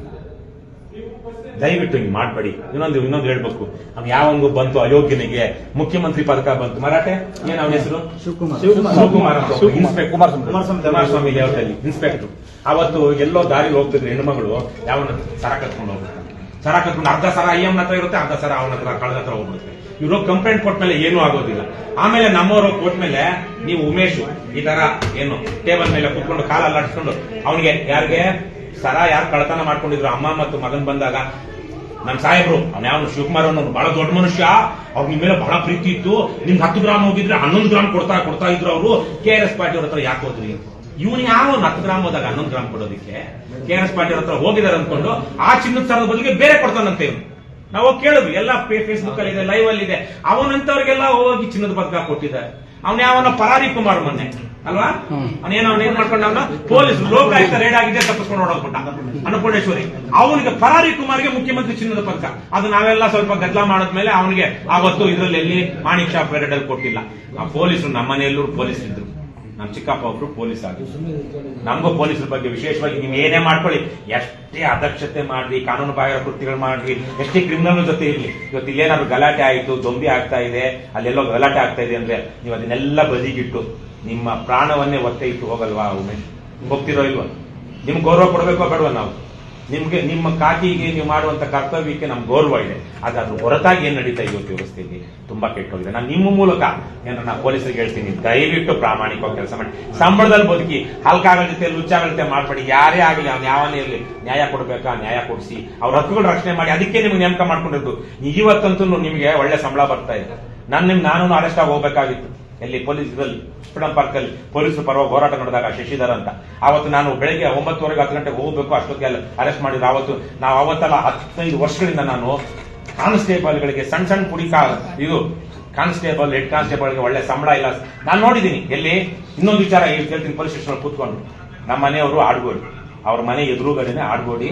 ದಯವಿಟ್ಟು ಹಿಂಗ್ ಮಾಡಬೇಡಿ. ಇನ್ನೊಂದು ಇನ್ನೊಂದು ಹೇಳ್ಬೇಕು. ಅವ್ನು ಯಾವಂಗು ಬಂತು ಅಯೋಗ್ಯನಿಗೆ? ಮುಖ್ಯಮಂತ್ರಿ ಪದಕ ಬಂತು. ಮರಾಠೆ? ಏನ್ ಅವನ ಹೆಸರು? ಶಿವಕುಮಾರ್. ಶಿವಕುಮಾರ್. ಇನ್ಸ್ಪೆಕ್ಟರ್ ಕುಮಾರಸ್ವಾಮಿ. ಲೇಔಟ್ ಅಲ್ಲಿ ಇನ್ಸ್ಪೆಕ್ಟರ್ ಅವತ್ತು ಎಲ್ಲೋ ದಾರಿಲಿ ಹೋಗ್ತಿದ್ರು ಹೆಣ್ಮಗಳು ಯಾವನ ಸರ ಕತ್ಕೊಂಡು ಹೋಗ್ಬಿಡ್ತಾರೆ ಸರ ಕತ್ಕೊಂಡು ಅರ್ಧ ಸರ ಐ ಹತ್ರ ಇರುತ್ತೆ, ಅರ್ಧ ಸರ ಅವನ ಹತ್ರ ಕಳೆದ ಹತ್ರ ಹೋಗ್ಬಿಡುತ್ತೆ. ಇವರು ಕಂಪ್ಲೇಂಟ್ ಕೊಟ್ಮೇಲೆ ಏನೂ ಆಗೋದಿಲ್ಲ. ಆಮೇಲೆ ನಮ್ಮವರು ಕೊಟ್ಮೇಲೆ ನೀವು ಉಮೇಶ್, ಈ ತರ ಏನು ಟೇಬಲ್ ಮೇಲೆ ಕುತ್ಕೊಂಡು ಕಾಲ ಅಲ್ಲಾಡಿಸ್ಕೊಂಡು, ಅವನಿಗೆ ಯಾರಿಗೆ ಸರ ಯಾರು ಕಳತನ ಮಾಡ್ಕೊಂಡಿದ್ರು, ಅಮ್ಮ ಮತ್ತು ಮಗನ್ ಬಂದಾಗ, ನಮ್ ಸಾಹೇಬ್ರು, ಅವ್ನ ಯಾವ ಶಿವಕುಮಾರ್ ಅನ್ನೋರು ಬಹಳ ದೊಡ್ಡ ಮನುಷ್ಯ, ಅವ್ರ ನಿಮ್ ಮೇಲೆ ಬಹಳ ಪ್ರೀತಿ ಇತ್ತು ನಿಮ್ಗೆ ಹತ್ತು ಗ್ರಾಮ್ ಹೋಗಿದ್ರೆ ಹನ್ನೊಂದು ಗ್ರಾಮ್ ಕೊಡ್ತಾ ಕೊಡ್ತಾ ಇದ್ರು ಅವರು ಕೆ ಆರ್ ಎಸ್ ಅವ್ರ ಹತ್ರ ಯಾಕೆ ಹೋದ್ರಿ ಇವನು ಯಾವ ಹತ್ತು ಗ್ರಾಮ್ ಹೋದಾಗ ಹನ್ನೊಂದು ಗ್ರಾಮ್ ಕೊಡೋದಕ್ಕೆ ಕೆ ಆರ್ ಎಸ್ ಪಾಟೀಲ್ ಹತ್ರ ಹೋಗಿದಾರೆ ಅಂದ್ಕೊಂಡು ಆ ಚಿನ್ನದ ಸರದ ಬದಲಿಗೆ ಬೇರೆ ಕೊಡ್ತಾನಂತೆ ಇವನು. ನಾವು ಕೇಳಿದ್ವಿ ಎಲ್ಲ ಫೇಸ್ಬುಕ್ ಅಲ್ಲಿ ಇದೆ ಲೈವ್ ಅಲ್ಲಿ ಇದೆ. ಅವನಂತವ್ರಿಗೆಲ್ಲ ಹೋಗಿ ಚಿನ್ನದ ಪದಕ ಕೊಟ್ಟಿದ್ದಾರೆ. ಅವನ ಯಾವನ ಪರಾರಿ ಕುಮಾರ್ ಮೊನ್ನೆ ಅಲ್ವಾ? ಅವನೇನ ಅವನ ಏನ್ ಮಾಡ್ಕೊಂಡ ಅವನ? ಪೊಲೀಸ್ ಲೋಕಾಯುಕ್ತ ರೇಡ್ ಆಗಿದೆ ತಪ್ಪಿಸ್ಕೊಂಡು ಓಡೋದ್ಬಿಟ್ಟ ಅನ್ನಪೂರ್ಣೇಶ್ವರಿ. ಅವನಿಗೆ ಪರಾರಿ ಕುಮಾರ್ಗೆ ಮುಖ್ಯಮಂತ್ರಿ ಚಿನ್ನದ ಪದಕ. ಅದು ನಾವೆಲ್ಲ ಸ್ವಲ್ಪ ಗದ್ದಲ ಮಾಡಿದ್ಮೇಲೆ ಅವನಿಗೆ ಆವತ್ತು ಇದರಲ್ಲಿ ಎಲ್ಲಿ? ಮಾಣಿಕ್ ಶಾ ಪೆರೇಡ್ ಅಲ್ಲಿ ಕೊಟ್ಟಿಲ್ಲ. ಆ ಪೊಲೀಸರು ನಮ್ಮನೆಯಲ್ಲೂ ಪೊಲೀಸ್ ಇದ್ರು. ನಮ್ಮ ಚಿಕ್ಕಪ್ಪ ಒಬ್ರು ಪೊಲೀಸ್ ಆಗಿ. ನಮಗೂ ಪೊಲೀಸರ ಬಗ್ಗೆ ವಿಶೇಷವಾಗಿ ನೀವು ಏನೇ ಮಾಡ್ಕೊಳ್ಳಿ ಎಷ್ಟೇ ಅದಕ್ಷತೆ ಮಾಡ್ರಿ ಕಾನೂನು ಬಾಹಿರ ಕೃತ್ಯಗಳು ಮಾಡ್ರಿ ಎಷ್ಟೇ ಕ್ರಿಮಿನಲ್ ಜೊತೆ ಇರಲಿ. ಇವತ್ತು ಇಲ್ಲೇನಾದ್ರು ಗಲಾಟೆ ಆಯಿತು ದೊಂಬಿ ಆಗ್ತಾ ಇದೆ ಅಲ್ಲೆಲ್ಲೋ ಗಲಾಟೆ ಆಗ್ತಾ ಇದೆ ಅಂದ್ರೆ ನೀವು ಅದನ್ನೆಲ್ಲ ಬದಿಗಿಟ್ಟು ನಿಮ್ಮ ಪ್ರಾಣವನ್ನೇ ಒತ್ತೆ ಇಟ್ಟು ಹೋಗಲ್ವಾ ಉಮೇಶ್? ಹೋಗ್ತಿರೋ ಇಲ್ವಾ? ನಿಮ್ಗೆ ಗೌರವ ಕೊಡಬೇಕೋ ಬೇಡವಾ ನಾವು? ನಿಮ್ಗೆ, ನಿಮ್ಮ ಕಾಕಿಗೆ ನೀವು ಮಾಡುವಂತ ಕರ್ತವ್ಯಕ್ಕೆ ನಮ್ ಗೌರವ ಇದೆ. ಆದ್ರೆ ಅದ್ರ ಹೊರತಾಗಿ ಏನ್ ನಡೀತಾ ಇವತ್ತು ವ್ಯವಸ್ಥೆಯಲ್ಲಿ ತುಂಬಾ ಕೆಟ್ಟೋಗಿದೆ. ನಾನು ನಿಮ್ಮ ಮೂಲಕ ಏನಾರ ನಾ ಪೊಲೀಸರಿಗೆ ಹೇಳ್ತೀನಿ. ದಯವಿಟ್ಟು ಪ್ರಾಮಾಣಿಕವಾಗಿ ಕೆಲಸ ಮಾಡಿ. ಸಂಬಳದಲ್ಲಿ ಬದುಕಿ ಹಲ್ಕಾಗಲಿತೆ ಲುಚ್ಚಾಗಲಿತೆ ಮಾಡ್ಬೇಡಿ. ಯಾರೇ ಆಗಲಿ, ಅವ್ನು ಯಾವನೇ ಇರಲಿ, ನ್ಯಾಯ ಕೊಡ್ಬೇಕಾ? ನ್ಯಾಯ ಕೊಡಿಸಿ. ಅವ್ರ ಹಕ್ಕುಗಳ ರಕ್ಷಣೆ ಮಾಡಿ, ಅದಕ್ಕೆ ನಿಮ್ಗೆ ನೇಮಕ ಮಾಡ್ಕೊಂಡಿದ್ದು. ಇವತ್ತಂತೂ ನಿಮಗೆ ಒಳ್ಳೆ ಸಂಬಳ ಬರ್ತಾ ಇದೆ. ನಾನು ನಿಮ್ ನಾನು ಅರೆಸ್ಟ್ ಆಗಿ ಹೋಗ್ಬೇಕಾಗಿತ್ತು. ಎಲ್ಲಿ ಪೊಲೀಸ್ ಪಾರ್ಕ್ ಅಲ್ಲಿ ಪೊಲೀಸರು ಪರವ ಹೋರಾಟ ನಡೆದಾಗ ಶಶಿಧರ್ ಅಂತ. ಅವತ್ತು ನಾನು ಬೆಳಗ್ಗೆ ಒಂಬತ್ತುವರೆಗೆ ಹತ್ತು ಗಂಟೆಗೆ ಹೋಗಬೇಕು, ಅಷ್ಟೊತ್ತಿಗೆ ಅರೆಸ್ಟ್ ಮಾಡಿದ್ರು. ಅವತ್ತು ನಾವು ಅವತ್ತಲ್ಲ ಹತ್ತೈದು ವರ್ಷಗಳಿಂದ ನಾನು ಕಾನ್ಸ್ಟೇಬಲ್ಗಳಿಗೆ ಸಣ್ಣ ಸಣ್ಣ ಪುಡಿ ಇದು ಕಾನ್ಸ್ಟೇಬಲ್, ಹೆಡ್ ಕಾನ್ಸ್ಟೇಬಲ್ಗೆ ಒಳ್ಳೆ ಸಂಬಳ ಇಲ್ಲ. ನಾನು ನೋಡಿದ್ದೀನಿ, ಎಲ್ಲಿ? ಇನ್ನೊಂದು ವಿಚಾರ ಕೇಳ್ತೀನಿ ಪೊಲೀಸ್ ಸ್ಟೇಷನ್ ಕೂತ್ಕೊಂಡು. ನಮ್ಮ ಮನೆಯವರು ಆಡ್ಗೋಡಿ. ಅವ್ರ ಮನೆ ಎದುರುಗಡೆನೆ ಆಡ್ಗೋಡಿ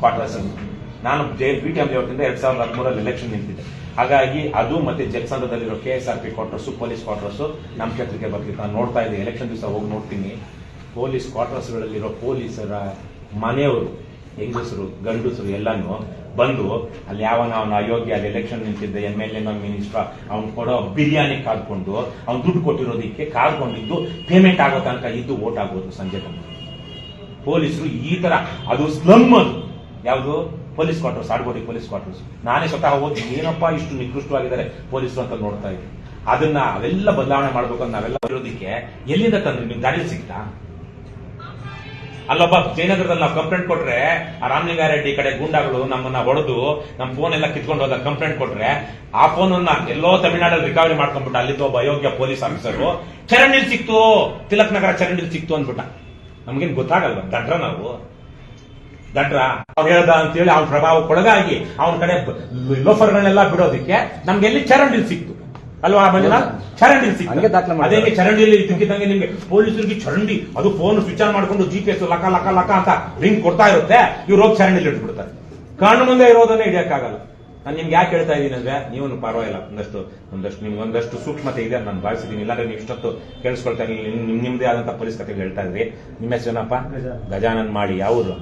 ಕ್ವಾರ್ಟರ್ಸ್ ನಾನು ಜೆ ಟಿ ಎಂ ಲೇಔಟಿಂದ ಎರಡ್ ಸಾವಿರದ ಹದಿಮೂರಲ್ಲಿ ಎಲೆಕ್ಷನ್ ನಿಂತಿದ್ದೆ. ಹಾಗಾಗಿ ಅದು ಮತ್ತೆ ಜಗಸಂದ್ರದಲ್ಲಿರೋ K S R P quarters police quarters ನಮ್ಮ ಕ್ಷೇತ್ರಕ್ಕೆ ಬರ್ತಿತ್ತು. ನಾನು ನೋಡ್ತಾ ಇದ್ದೆ ಎಲೆಕ್ಷನ್ ದಿವಸ ಹೋಗಿ ನೋಡ್ತೀನಿ. ಪೊಲೀಸ್ ಕ್ವಾರ್ಟರ್ಸ್ಗಳಲ್ಲಿರೋ ಪೊಲೀಸರ ಮನೆಯವರು, ಹೆಂಗಸರು, ಗಂಡಸರು ಎಲ್ಲಾನು ಬಂದು ಅಲ್ಲಿ ಯಾವನ ಅವನ ಅಯೋಗ್ಯ, ಅಲ್ಲಿ ಎಲೆಕ್ಷನ್ ನಿಂತಿದ್ದ ಎಂ ಎಲ್ ಎ ಮಿನಿಸ್ಟರ್ ಅವ್ನು ಕೊಡೋ ಬಿರಿಯಾನಿ ಕಾದ್ಕೊಂಡು ಅವ್ನು ದುಡ್ಡು ಕೊಟ್ಟಿರೋದಕ್ಕೆ ಕಾದ್ಕೊಂಡಿದ್ದು ಪೇಮೆಂಟ್ ಆಗೋ ತನಕ ಇದ್ದು ಓಟ್ ಆಗ್ಬೋದು ಸಂಜೆ ಬಂದು ಪೊಲೀಸರು ಈ ತರ, ಅದು ಸ್ಲಮ್ ಅದು. ಯಾವುದು? Police quarters Adugodi police quarters. ನಾನೇ ಸ್ವತಃ ಹೋಗಿ, ಏನಪ್ಪಾ ಇಷ್ಟು ನಿಕೃಷ್ಟವಾಗಿದ್ದಾರೆ ಪೊಲೀಸರು ಅಂತ ನೋಡ್ತಾ ಇದ್ದೆ ಅದನ್ನ ಅವೆಲ್ಲ ಬದಲಾವಣೆ ಮಾಡ್ಬೇಕು ಅಂತ ನಾವೆಲ್ಲ ಇರೋದಕ್ಕೆ ಎಲ್ಲಿಂದ ತಂದ್ರಿ? ನಿಮ್ ದಾರಿ ಸಿಗ್ತಾ? ಅಲ್ಲೊಬ್ಬ ಜಯನಗರದಲ್ಲಿ ನಾವು ಕಂಪ್ಲೇಂಟ್ ಕೊಟ್ರೆ, ಆ ರಾಮಲಿಂಗಾರೆಡ್ಡಿ ಕಡೆ ಗೂಂಡಾಗಳು ನಮ್ಮನ್ನ ಹೊಡೆದು ನಮ್ಮ ಫೋನ್ ಎಲ್ಲ ಕಿತ್ಕೊಂಡು ಹೋದಾಗ ಕಂಪ್ಲೇಂಟ್ ಕೊಟ್ರೆ, ಆ ಫೋನ್ ಅನ್ನ ಎಲ್ಲೋ ತಮಿಳುನಾಡಲ್ಲಿ ರಿಕವರಿ ಮಾಡ್ಕೊಂಡ್ಬಿಟ್ಟ, ಅಲ್ಲಿದ್ದ ಒಬ್ಬ ಅಯೋಗ್ಯ ಪೊಲೀಸ್ ಆಫೀಸರು ಚರಂಡಿಲ್ ಸಿಕ್ತು! ತಿಲಕ್ ನಗರ ಚರಂಡಿಲ್ ಸಿಕ್ತು ಅಂದ್ಬಿಟ್ಟ. ನಮ್ಗೇನು ಗೊತ್ತಾಗಲ್ವಾ? ದಡ್ರ ನಾವು. ದಡ್ರ ಅವ್ರು ಹೇಳ್ದ ಅಂತೇಳಿ ಅವ್ನ ಪ್ರಭಾವಕ್ಕೊಳಗಾಗಿ ಅವನ ಕಡೆ ಲೋಫರ್ಗಳನ್ನೆಲ್ಲ ಬಿಡೋದಕ್ಕೆ ನಮ್ಗೆ ಎಲ್ಲಿ ಚರಂಡಿ ಸಿಕ್ತು. ಅಲ್ವಾ ಮಂಜುನಾಥ್? ದಾಖಲೆ ಸಿಕ್ತು ಅದೇ ಚರಂಡಿಯಲ್ಲಿ ತುಂಬಿದಂಗೆ ನಿಮ್ಗೆ ಪೊಲೀಸರಿಗೆ ಚರಂಡಿ ಅದು ಫೋನ್ ಸ್ವಿಚ್ ಆನ್ ಮಾಡ್ಕೊಂಡು ಜಿ ಪಿ ಎಸ್ ಲಕ ಲಕ ಲಕ ಅಂತ ರಿಂಗ್ ಕೊಡ್ತಾ ಇರುತ್ತೆ ಇವ್ರು ಹೋಗಿ ಚರಂಡಿಲಿ ಇಟ್ಬಿಡ್ತಾರೆ. ಕಣ್ಣು ಮುಂದೆ ಇರೋದನ್ನ ಹಿಡಿಯಕ್ಕಾಗಲ್ಲ. ನಾನು ನಿಮ್ಗೆ ಯಾಕೆ ಹೇಳ್ತಾ ಇದ್ದೀನಿ ಅಂದ್ರೆ ನೀವು ಪರವಾಗಿಲ್ಲ. ಒಂದಷ್ಟು ಒಂದಷ್ಟು ನಿಮ್ಗೆ ಒಂದಷ್ಟು ಸೂಕ್ಷ್ಮತೆ ಇದೆ ನಾನು ಭಾವಿಸಿದ್ದೀನಿ ಇಲ್ಲಾಂದ್ರೆ ನೀವು ಇಷ್ಟೊತ್ತು ಕೇಳಿಸ್ಕೊಳ್ತಾ ಇರಲಿಲ್ಲ. ನಿಮ್ ನಿಮ್ದೇ ಆದಂತ ಪೊಲೀಸ್ ಕಥೆಗಳು ಹೇಳ್ತಾ ಇದ್ರಿ. ನಿಮ್ಮ ಹೆಸರೇನಪ್ಪ ಗಜಾನನ್. ಮಾಡಿ ಯಾವ್ದು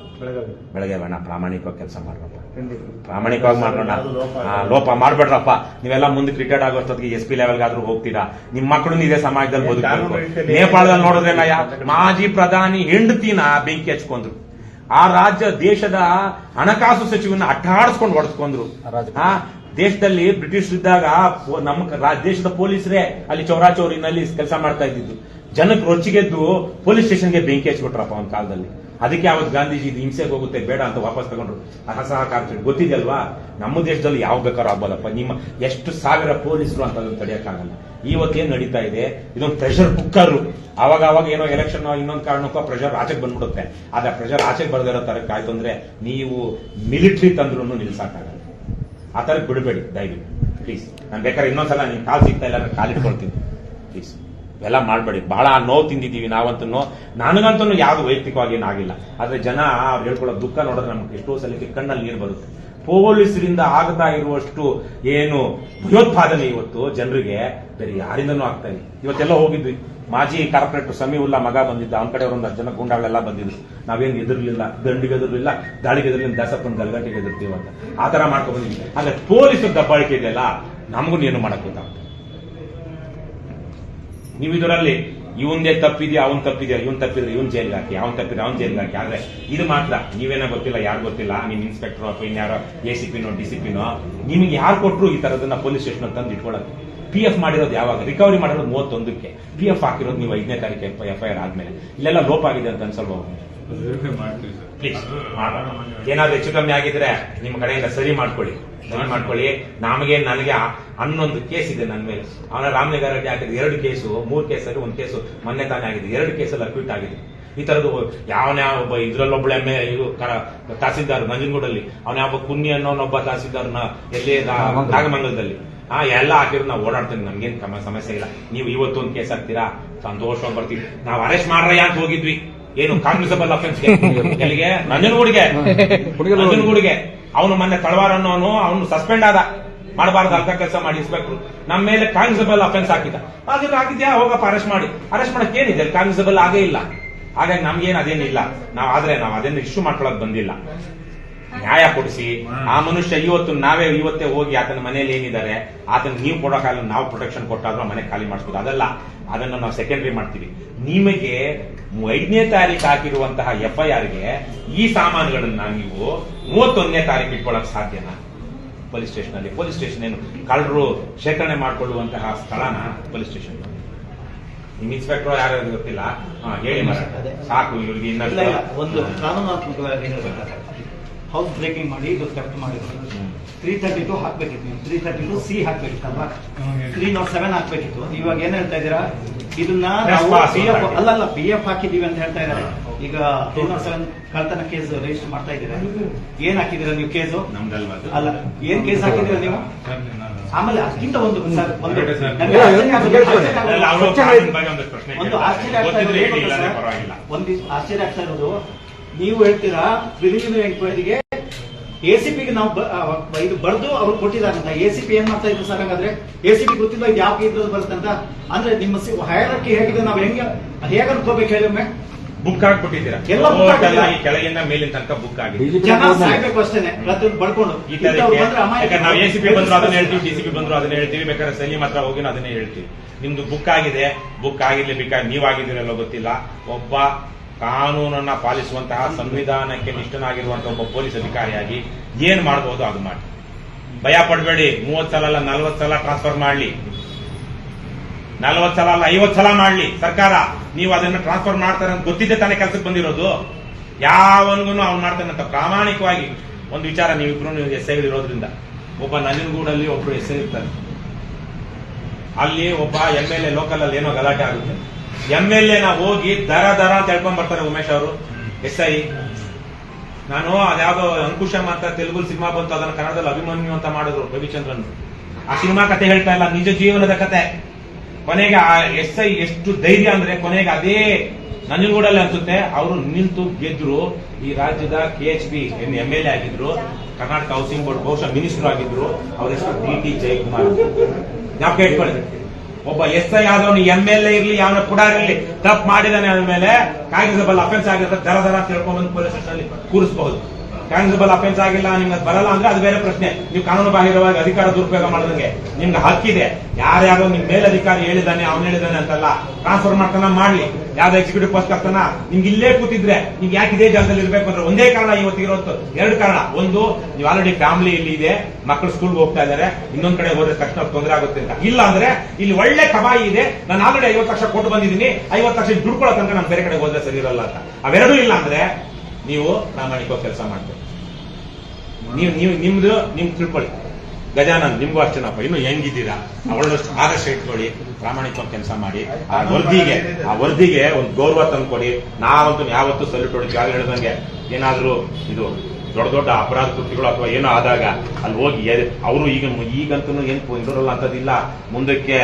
ಬೆಳಗ್ಗೆ ಬೇಡ ಪ್ರಾಮಾಣಿಕವಾಗಿ ಕೆಲಸ ಮಾಡ್ರಪ್ಪ. ಪ್ರಾಮಾಣಿಕವಾಗಿ ಮಾಡೋಣ ಲೋಪ ಮಾಡ್ಬೇಡ್ರಪ್ಪ. ನೀವೆಲ್ಲ ಮುಂದೆ ರಿಟೈರ್ಡ್ ಆಗೋಷ್ಟೊತ್ತಿಗೆ ಎಸ್ ಪಿ ಲೆವೆಲ್ಗಾದ್ರೂ ಹೋಗ್ತೀರಾ? ನಿಮ್ಮ ಮಕ್ಕಳು ಇದೇ ಸಮಾಜದಲ್ಲಿ ಬದುಕಬೇಕು. ನೇಪಾಳದಲ್ಲಿ ನೋಡಿದ್ರೆ ಮಾಜಿ ಪ್ರಧಾನಿ ಹೆಂಡತಿನ ಬೆಂಕಿ ಹಚ್ಕೊಂಡ್ರು. ಆ ರಾಜ್ಯ ದೇಶದ ಹಣಕಾಸು ಸಚಿವನ ಅಟ್ಟಾಡಿಸ್ಕೊಂಡು ಹೊಡೆಸ್ಕೊಂಡ್ರು. ಆ ದೇಶದಲ್ಲಿ ಬ್ರಿಟಿಷ್ ಇದ್ದಾಗ ನಮ್ಮ ದೇಶದ ಪೊಲೀಸರೇ ಅಲ್ಲಿ ಚೌರಾಚೌರಿನಲ್ಲಿ ಕೆಲಸ ಮಾಡ್ತಾ ಇದ್ದಿದ್ದು. ಜನಕ್ಕೆ ರೊಚ್ಚಿಗೆದ್ದು ಪೊಲೀಸ್ ಸ್ಟೇಷನ್ಗೆ ಬೆಂಕಿ ಹಚ್ಬಿಟ್ರಪ್ಪ ಒಂದು ಕಾಲದಲ್ಲಿ. ಅದಕ್ಕೆ ಅವತ್ತು ಗಾಂಧೀಜಿ ಇದು ಹಿಂಸೆಗೆ ಹೋಗುತ್ತೆ, ಬೇಡ ಅಂತ ವಾಪಸ್ ತಗೊಂಡ್ರು. ಅಸಹಕಾರ. ಗೊತ್ತಿದೆಯಲ್ವಾ? ನಮ್ಮ ದೇಶದಲ್ಲಿ ಯಾವ ಬೇಕಾದ್ರೂ ಆಗ್ಬೋದಪ್ಪ. ನಿಮ್ಮ ಎಷ್ಟು ಸಾವಿರ ಪೊಲೀಸರು ಅಂತ ಅದನ್ನು ತಡೆಯಕ್ಕಾಗಲ್ಲ ಇವತ್ತೇನು ನಡೀತಾ ಇದೆ? ಇದೊಂದು ಪ್ರೆಷರ್ ಕುಕ್ಕರು ಅವಾಗ ಅವಾಗ ಏನೋ ಎಲೆಕ್ಷನ್ ಇನ್ನೊಂದು ಕಾರಣಕ್ಕೋ ಪ್ರೆಷರ್ ಆಚೆಗೆ ಬಂದ್ಬಿಡುತ್ತೆ. ಆದ್ರೆ ಪ್ರೆಷರ್ ಆಚೆಗೆ ಬರ್ದಿರೋ ತರಕ್ಕೆ ಆಯ್ತು ಅಂದ್ರೆ ನೀವು ಮಿಲಿಟರಿ ತಂದ್ರೂ ನಿಲ್ಸಕ್ಕಾಗಲ್ಲ. ಆ ಥರ ಬಿಡಬೇಡಿ, ದಯವಿಟ್ಟು. ಪ್ಲೀಸ್ ನಾನು ಬೇಕಾದ್ರೆ ಇನ್ನೊಂದ್ಸಲ ನೀನು ಕಾಲ್ ಸಿಗ್ತಾ ಇಲ್ಲ ಕಾಲಿಟ್ಕೊಳ್ತೀನಿ ಪ್ಲೀಸ್ ಇವೆಲ್ಲ ಮಾಡಬೇಡಿ. ಬಹಳ ನೋವು ತಿಂದಿದ್ದೀವಿ ನಾವಂತೂ ನನಗಂತೂ ಯಾವ್ದು ವೈಯಕ್ತಿಕವಾಗಿ ಏನಾಗಿಲ್ಲ ಆದರೆ ಜನ ಅವ್ರು ಹೇಳ್ಕೊಳ್ಳೋ ದುಃಖ ನೋಡಿದ್ರೆ ನಮ್ಗೆ ಎಷ್ಟೋ ಸಲಕ್ಕೆ ಕಣ್ಣಲ್ಲಿ ನೀರು ಬರುತ್ತೆ. ಪೊಲೀಸರಿಂದ ಆಗತಾ ಇರುವಷ್ಟು ಏನು ಭಯೋತ್ಪಾದನೆ ಇವತ್ತು ಜನರಿಗೆ ಬೇರೆ ಯಾರಿಂದನೂ ಆಗ್ತಾ ಇಲ್ಲ. ಇವತ್ತೆಲ್ಲ ಹೋಗಿದ್ವಿ. ಮಾಜಿ ಕಾರ್ಪೊರೇಟರ್ ಸಮೀವುಲ್ಲಾ ಮಗ ಬಂದಿದ್ದ. ಅವನ ಕಡೆ ಒಂದು ಜನ ಗೂಂಡಾಗಳೆಲ್ಲ ಬಂದಿದ್ರು. ನಾವೇನು ಎದುರ್ಲಿಲ್ಲ. ದಂಡಿಗೆ ಎದುರ್ಲಿಲ್ಲ. ದಾಳಿಗೆ ಎದುರ್ಲಿಲ್ಲ. ದಾಸಪ್ಪನ ಗಲ್ಗಟ್ಟಿಗೆ ಎದುರ್ತೀವಿ ಅಂತ. ಆ ಥರ ಮಾಡ್ಕೊಂಡ್ ಬಂದಿದ್ವಿ. ಆದ್ರೆ ಪೊಲೀಸರ ದಬ್ಬಾಳಿಕೆ ಇದೆಯಲ್ಲ ನಮಗೂ ಏನು ಮಾಡಕ್ ಗೊತ್ತಾಗ್ತದೆ ನೀವು ಇದರಲ್ಲಿ ಇವಂದೇ ತಪ್ಪಿದ್ಯಾ ಅವನ್ ತಪ್ಪಿದ್ಯಾ ಇವನ್ ತಪ್ಪಿದ್ರೆ ಇವನ್ ಜೈಲ್ ಹಾಕಿ ಅವನ್ ತಪ್ಪಿದ್ರೆ ಅವನ್ ಜೈಲ್ ಹಾಕಿ. ಆದ್ರೆ ಇದು ಮಾತ್ರ ನೀವೇನೋ ಗೊತ್ತಿಲ್ಲ, ಯಾರು ಗೊತ್ತಿಲ್ಲ ನಿಮ್ ಇನ್ಸ್ಪೆಕ್ಟರ್ ಅಥವಾ ಇನ್ಯಾರೋ ಎ ಸಿ ಪಿನೋ ಡಿ ಸಿ ಪಿನೋ ನಿಮ್ಗೆ ಯಾರು ಕೊಟ್ಟರು ಈ ತರದನ್ನ ಪೊಲೀಸ್ ಸ್ಟೇಷನ್ ತಂದು ಇಟ್ಕೊಳ್ಳೋದು ಪಿ ಎಫ್ ಮಾಡಿರೋದು ಯಾವಾಗ? ರಿಕವರಿ ಮಾಡಿರೋದು ಮೂವತ್ತೊಂದಕ್ಕೆ. ಪಿ ಎಫ್ ಹಾಕಿರೋದು ನೀವು ಐದನೇ ತಾರೀಕು ಎಫ್ ಐ ಆರ್ ಆದ್ಮೇಲೆ. ಇಲ್ಲೆಲ್ಲ ಲೋಪ್ ಆಗಿದೆ ಅಂತ ಅನ್ಸಲ್ವಾ ಮಾಡ್ತೀವಿ ಪ್ಲೀಸ್ ಏನಾದ್ರು ಹೆಚ್ಚು ಕಮ್ಮಿ ಆಗಿದ್ರೆ ನಿಮ್ಮ ಕಡೆಯಿಂದ ಸರಿ ಮಾಡ್ಕೊಳ್ಳಿ. ಸರಿ ಮಾಡ್ಕೊಳ್ಳಿ. ನಮಗೆ ನನಗೆ ಹನ್ನೊಂದು ಕೇಸ್ ಇದೆ ನನ್ನ ಮೇಲೆ. ಅವನ ರಾಮನಗರ ರೆಡ್ಡಿ ಹಾಕಿದ ಎರಡು ಕೇಸು ಮೂರು ಕೇಸಲ್ಲಿ ಒಂದು ಕೇಸು ಮೊನ್ನೆ ತಾನೇ ಆಗಿದೆ ಎರಡು ಕೇಸಲ್ಲಿ ಅಕ್ವಿಟ್ ಆಗಿದೆ ಈ ತರದ್ದು ಯಾವನೇ ಒಬ್ಬ ಇದ್ರಲ್ಲೊಬ್ಬಳ ಎಮ್ಮೆ ಇದು ತಹಸೀಲ್ದಾರ್ ನಂಜನಗೂಡಲ್ಲಿ ಅವನ ಯಾವ ಕುನ್ನಿ ಅನ್ನೋನೊಬ್ಬ ತಹಸೀಲ್ದಾರ್ನ ಎಲ್ಲಿ ನಾಗಮಂಗಲದಲ್ಲಿ. ಆ ಎಲ್ಲ ಹಾಕಿದ್ರು ನಾವು ಓಡಾಡ್ತೀನಿ. ನಮ್ಗೇನ್ ಸಮಸ್ಯೆ ಇಲ್ಲ. ನೀವು ಇವತ್ತು ಒಂದು ಕೇಸ್ ಹಾಕ್ತೀರಾ? ಸಂತೋಷವಾಗಿ ಬರ್ತೀವಿ. ನಾವು ಅರೆಸ್ಟ್ ಮಾಡ್ರಯ್ಯ ಅಂತ ಹೋಗಿದ್ವಿ. ಏನು ಕಾಂಗ್ರೆಸಬಲ್ ಅಫೆನ್ಸ್ ಎಲ್ಲಿಗೆ? ನಂಜನಗೂಡಿಗೆ ನಂಜನಗೂಡಿಗೆ ಅವನು ಮೊನ್ನೆ ತಳವಾರ ಅನ್ನೋನು ಅವನು ಸಸ್ಪೆಂಡ್ ಆದ. ಮಾಡಬಾರ್ದು ಅರ್ಧ ಕೆಲಸ ಮಾಡಿ ಇನ್ಸ್ಪೆಕ್ಟರ್ ನಮ್ಮ ಮೇಲೆ ಕಾಂಗ್ರೆಸಬಲ್ ಅಫೆನ್ಸ್ ಹಾಕಿದ. ಅದನ್ನ ಹಾಕಿದ್ಯಾ ಹೋಗಪ್ಪ ಅರೆಸ್ಟ್ ಮಾಡಿ. ಅರೆಸ್ಟ್ ಮಾಡಕ್ ಏನಿದೆ? ಕಾಂಗ್ರೆಸಬಲ್ ಆಗೇ ಇಲ್ಲ. ಹಾಗಾಗಿ ನಮ್ಗೇನು ಅದೇನಿಲ್ಲ. ನಾವು ಆದ್ರೆ ನಾವು ಅದನ್ನ ಇಶ್ಯೂ ಮಾಡ್ಕೊಳಕ್ ಬಂದಿಲ್ಲ. ನ್ಯಾಯ ಕೊಡಿಸಿ. ಆ ಮನುಷ್ಯ ಇವತ್ತು ನಾವೇ ಇವತ್ತೇ ಹೋಗಿ ಆತನ ಮನೆಯಲ್ಲಿ ಏನಿದ್ದಾರೆ ಆತನ ನೀವು ಕೊಡೋಕಾಗಲ್ಲ ನಾವು ಪ್ರೊಟೆಕ್ಷನ್ ಕೊಟ್ಟಾದ್ರೂ ಮನೆ ಖಾಲಿ ಮಾಡಿಸ್ಬೋದು. ಅದಲ್ಲ ಅದನ್ನ ನಾವು ಸೆಕೆಂಡರಿ ಮಾಡ್ತೀವಿ. ನಿಮಗೆ ಐದನೇ ತಾರೀಕು ಹಾಕಿರುವಂತಹ ಎಫ್ ಐ ಆರ್ಗೆ ಈ ಸಾಮಾನುಗಳನ್ನ ನೀವು ಮೂವತ್ತೊಂದನೇ ತಾರೀಕು ಇಟ್ಕೊಳಕ್ ಸಾಧ್ಯನಾ? ಪೊಲೀಸ್ ಸ್ಟೇಷನ್ ಅಲ್ಲಿ. ಪೊಲೀಸ್ ಸ್ಟೇಷನ್ ಏನು? ಕಳ್ಳರು ಶೇಖರಣೆ ಮಾಡಿಕೊಳ್ಳುವಂತಹ ಸ್ಥಳನ? ಪೊಲೀಸ್ ಸ್ಟೇಷನ್ ನಿಮ್ ಇನ್ಸ್ಪೆಕ್ಟರ್ ಯಾರು ಗೊತ್ತಿಲ್ಲ? ಹೇಳಿ ಸಾಕು ಇವ್ರಿಗೆ ಇನ್ನೊಂದು ಒಂದು ಕಾನೂನಾತ್ಮಕವಾಗಿ ಹೌಸ್ ಬ್ರೇಕಿಂಗ್ ಮಾಡಿ ಇದು ಥೆಫ್ಟ್ ಮಾಡಿದ್ರು. ತ್ರೀ ತರ್ಟಿ ಟು ಹಾಕ್ಬೇಕಿತ್ತು. ನೀವು ತ್ರೀ ತರ್ಟಿ ಟು ಸಿ ಹಾಕ್ಬೇಕಿತ್ತಲ್ವಾ? ತ್ರೀ ನಾಟ್ ಸೆವೆನ್ ಹಾಕ್ಬೇಕಿತ್ತು. ಇವಾಗ ಏನ್ ಹೇಳ್ತಾ ಇದೀರಾ ಇದನ್ನ ಪಿ ಎಫ್ ಅಂತ ಅಲ್ಲ ಅಲ್ಲ ಪಿ ಎಫ್ ಹಾಕಿದೀವಿ ಅಂತ ಹೇಳ್ತಾ ಇದಾರೆ ಈಗ ತ್ರೀ ನಾಟ್ ಸೆವೆನ್ ಕಳ್ತನ ಕೇಸ್ ರಿಜಿಸ್ಟರ್ ಮಾಡ್ತಾ ಇದ್ದೀರಾ? ಏನ್ ಹಾಕಿದೀರಾ ನೀವು ಕೇಸು ಅಲ್ಲ ಏನ್ ಕೇಸ್ ಹಾಕಿದೀರಾ ನೀವು? ಆಮೇಲೆ ಅದಕ್ಕಿಂತ ಒಂದು ಸರ್ ಒಂದು ಆಶ್ಚರ್ಯ ಒಂದು ಆಗ್ತಾ ಇರೋದು? ಒಂದು ಆಶ್ಚರ್ಯ ಆಗ್ತಾ ಇರೋದು ನೀವು ಹೇಳ್ತೀರಾ? ಪ್ರಿಲಿಮಿನರಿ ಎಂಕ್ವೈರಿಗೆ ಎಸಿಪಿಗೆ ನಾವು ಇದು ಬರೆದು ಅವ್ರು ಕೊಟ್ಟಿದಾರಂತ ಎಸಿಪಿ ಏನ್ ಮಾಡ್ತಾ ಇದ್ರು ಸರ್ ಹಾಗಾದ್ರೆ? ಎಸಿಪಿ ಗೊತ್ತಿಲ್ಲ ಇದು ಯಾವ ಇದ್ರದ್ದು ಬರುತ್ತಂತ ಅಂದ್ರೆ ನಿಮ್ಮ ಹೈರಾರ್ಕಿ ಹೇಗಿದೆ ನಾವು ಹೆಂಗೆ ಹೇಗೆ ಅನ್ಕೋಬೇಕು ಹೇಳಿ ಒಮ್ಮೆ? ಬುಕ್ ಹಾಕ್ಬಿಟ್ಟಿದ್ದೀರಾ? ಕೆಳಗಿಂದ ಮೇಲಿನ ತನಕ ಬುಕ್ ಆಗಿದೆ. ಜನ ಸಾಯ್ಬೇಕು ಅಷ್ಟೇನೆ ಪ್ರತಿಯೊಂದು ಬಡ್ಕೊಂಡು. ಈ ಇಂಥವ್ರು ತರಕ್ಕೆ ಯಾಕಂದ್ರೆ ನಾವು ಎಸಿಪಿ ಬಂದ್ರು ಅದನ್ನ ಹೇಳ್ತೀವಿ ಡಿಸಿಪಿ ಬಂದ್ರು ಅದನ್ನ ಹೇಳ್ತೀವಿ. ಬೇಕಾದ್ರೆ ಸಲೀಮ್ ಹತ್ರ ಹೋಗಿ ಅದನ್ನೇ ಹೇಳ್ತೀವಿ. ನಿಮ್ದು ಬುಕ್ ಆಗಿದೆ ಬುಕ್ ಆಗಿರ್ಲಿ ಬೇಕಾದ್ರೆ ನೀವಾಗಿದ್ದೀರಲ್ಲೋ ಗೊತ್ತಿಲ್ಲ. ಒಬ್ಬ ಕಾನೂನನ್ನ ಪಾಲಿಸುವಂತಹ ಸಂವಿಧಾನಕ್ಕೆ ನಿಷ್ಠನಾಗಿರುವಂತಹ ಒಬ್ಬ ಪೊಲೀಸ್ ಅಧಿಕಾರಿಯಾಗಿ ಏನ್ ಮಾಡಬಹುದು ಅದು ಮಾಡಿ. ಭಯ ಪಡಬೇಡಿ ಮೂವತ್ ಸಲ ಅಲ್ಲ ನಲ್ವತ್ ಸಲ ಟ್ರಾನ್ಸ್ಫರ್ ಮಾಡ್ಲಿ. ನಲ್ವತ್ ಸಲ ಅಲ್ಲ ಐವತ್ ಸಲ ಮಾಡ್ಲಿ. ಸರ್ಕಾರ, ನೀವು ಅದನ್ನ ಟ್ರಾನ್ಸ್ಫರ್ ಮಾಡ್ತಾರೆ ಅಂತ ಗೊತ್ತಿದ್ದೆ ತಾನೇ ಕೆಲಸಕ್ಕೆ ಬಂದಿರೋದು? ಯಾವನ್ಗೂ ಅವ್ನು ಮಾಡ್ತಾನಂತ ಪ್ರಾಮಾಣಿಕವಾಗಿ ಒಂದು ವಿಚಾರ ನೀವಿಬ್ರು ನೀವು ಎಸ್ ಇರೋದ್ರಿಂದ. ಒಬ್ಬ ನಂಜನಗೂಡಲ್ಲಿ ಒಬ್ರು ಎಸ್ ಐ ಇರ್ತಾರೆ. ಅಲ್ಲಿ ಒಬ್ಬ ಎಂ ಎಲ್ ಎ ಲೋಕಲ್ ಅಲ್ಲಿ ಏನೋ ಗಲಾಟೆ ಆಗುತ್ತೆ. ಎಂ ಎಲ್ ಎ ನಾವು ಹೋಗಿ ದರ ದರ ಅಂತ ಹೇಳ್ಕೊಂಡ್ ಬರ್ತಾರೆ ಉಮೇಶ್ ಅವರು. S I. ನಾನು ಅದ್ಯಾವ್ದೋ ಅಂಕುಶ ಅಂತ ತೆಲುಗು ಸಿನಿಮಾ ಬಂತು, ಅದನ್ನ ಕನ್ನಡದಲ್ಲಿ ಅಭಿಮನ್ಯು ಅಂತ ಮಾಡಿದ್ರು ರವಿಚಂದ್ರನ್. ಆ ಸಿನಿಮಾ ಕತೆ ಹೇಳ್ತಾ ಇಲ್ಲ, ನಿಜ ಜೀವನದ ಕತೆ. ಕೊನೆಗೆ ಆ ಎಸ್ ಐ ಎಷ್ಟು ಧೈರ್ಯ ಅಂದ್ರೆ ಕೊನೆಗೆ ಅದೇ ನಂಜನಗೂಡಲ್ಲಿ ಅನ್ಸುತ್ತೆ, ಅವರು ನಿಂತು ಗೆದ್ರು. ಈ ರಾಜ್ಯದ K H B M L A ಆಗಿದ್ರು, ಕರ್ನಾಟಕ ಹೌಸಿಂಗ್ ಬೋರ್ಡ್ ಬಹುಶಃ ಮಿನಿಸ್ಟರ್ ಆಗಿದ್ರು, ಅವ್ರ ಹೆಸರು ಡಿ ಟಿ ಜಯಕುಮಾರ್. ಜ್ಞಾಪಕ ಇಟ್ಕೊಳ್ಳಿ. ಒಬ್ಬ ಎಸ್ ಐ ಆದವನು ಎಂ ಎಲ್ ಎ ಇರ್ಲಿ ಯಾವನ ಕೂಡ ಇರ್ಲಿ, ತಪ್ಪು ಮಾಡಿದಾನೆ ಅಂದ್ಮೇಲೆ ಕಾಗಿಸಬಲ್ ಅಫೆನ್ಸ್ ಆಗಿರ್ತಾರೆ ದರ ದರ ತಿಳ್ಕೊಂಡ್ ಬಂದು ಪೊಲೀಸ್ ಸ್ಟೇಷನ್ ಅಲ್ಲಿ ಕೂರಿಸಬಹುದು. ಕಾಗಿಸಬಲ್ ಅಫೆನ್ಸ್ ಆಗಿಲ್ಲ ನಿಮ್ಗೆ ಬರಲ್ಲ ಅಂದ್ರೆ ಅದು ಬೇರೆ ಪ್ರಶ್ನೆ. ನೀವು ಕಾನೂನು ಬಾಹಿರವಾಗಿ ಅಧಿಕಾರ ದುರುಪಯೋಗ ಮಾಡಿದಂಗೆ ನಿಮ್ಗೆ ಹಕ್ಕಿದೆ. ಯಾರ್ಯಾರೋ ನಿಮ್ ಮೇಲೆ ಅಧಿಕಾರಿ ಹೇಳಿದಾನೆ ಅವ್ನು ಹೇಳಿದಾನೆ ಅಂತಲ್ಲ. ಟ್ರಾನ್ಸ್ಫರ್ ಮಾಡ್ತಾನ, ಮಾಡ್ಲಿ. ಯಾವ್ದು ಎಕ್ಸಿಕ್ಯೂಟಿವ್ ಪೋಸ್ಟ್ ಆಗ್ತಾನ ನಿಮ್ಗೆ ಇಲ್ಲೇ ಕೂತಿದ್ರೆ ನೀವು ಯಾಕೆ ಇದೇ ಜಾಗದಲ್ಲಿ ಇರಬೇಕು ಅಂದ್ರೆ ಒಂದೇ ಕಾರಣ ಇವತ್ತಿಗಿರೋದು ಎರಡು ಕಾರಣ. ಒಂದು, ನೀವು ಆಲ್ರೆಡಿ ಫ್ಯಾಮಿಲಿ ಇಲ್ಲಿ ಇದೆ ಮಕ್ಕಳು ಸ್ಕೂಲ್ಗೆ ಹೋಗ್ತಾ ಇದಾರೆ, ಇನ್ನೊಂದ್ ಕಡೆ ಹೋದ್ರೆ ತಕ್ಷಣ ತೊಂದರೆ ಆಗುತ್ತೆ ಅಂತ. ಇಲ್ಲ ಅಂದ್ರೆ ಇಲ್ಲಿ ಒಳ್ಳೆ ಕಬಾಯಿ ಇದೆ. ನಾನು ಆಲ್ರೆಡಿ ಐವತ್ತು ಲಕ್ಷ ಕೊಟ್ಟು ಬಂದಿದ್ದೀನಿ. ಐವತ್ತು ಲಕ್ಷ ದುಡ್ಕೊಳ್ಳೋ ತನಕ ನಾನು ಬೇರೆ ಕಡೆ ಹೋದ್ರೆ ಸರಿ ಇರಲ್ಲ ಅಂತ. ಅವೆರಡೂ ಇಲ್ಲ ಅಂದ್ರೆ ನೀವು ಪ್ರಾಮಾಣಿಕವಾಗಿ ಕೆಲಸ ಮಾಡ್ತೇವೆ ನೀವು ನೀವು ನಿಮ್ದು ನಿಮ್ ತಿಳ್ಕೊಳ್ಳಿ. ಗಜಾನನ್ ನಿಮ್ಗೂ ಅಷ್ಟೇನಪ್ಪ ಇನ್ನು ಹೆಂಗಿದ್ದೀರಾ? ಅವಳಷ್ಟು ಆದರ್ಶ ಇಟ್ಕೊಳ್ಳಿ. ಪ್ರಾಮಾಣಿಕವಾಗಿ ಕೆಲಸ ಮಾಡಿ. ಆ ವರದಿಗೆ ಆ ವರದಿಗೆ ಒಂದು ಗೌರವ ತಂದ್ಕೊಡಿ ನಾವಂತೂ ಯಾವತ್ತೂ ಸಲ್ಯೂಟ್ ಹೊಡಿ ಜಾಗ ಹೇಳ್ದಂಗೆ ಏನಾದರೂ ಇದು ದೊಡ್ಡ ದೊಡ್ಡ ಅಪರಾಧ ಕೃತಿಗಳು ಅಥವಾ ಏನೋ ಆದಾಗ ಅಲ್ಲಿ ಹೋಗಿ ಅವರು ಈಗ ಈಗಂತೂ ಏನು ಇರೋಲ್ಲ ಅಂತದಿಲ್ಲ ಮುಂದಕ್ಕೆ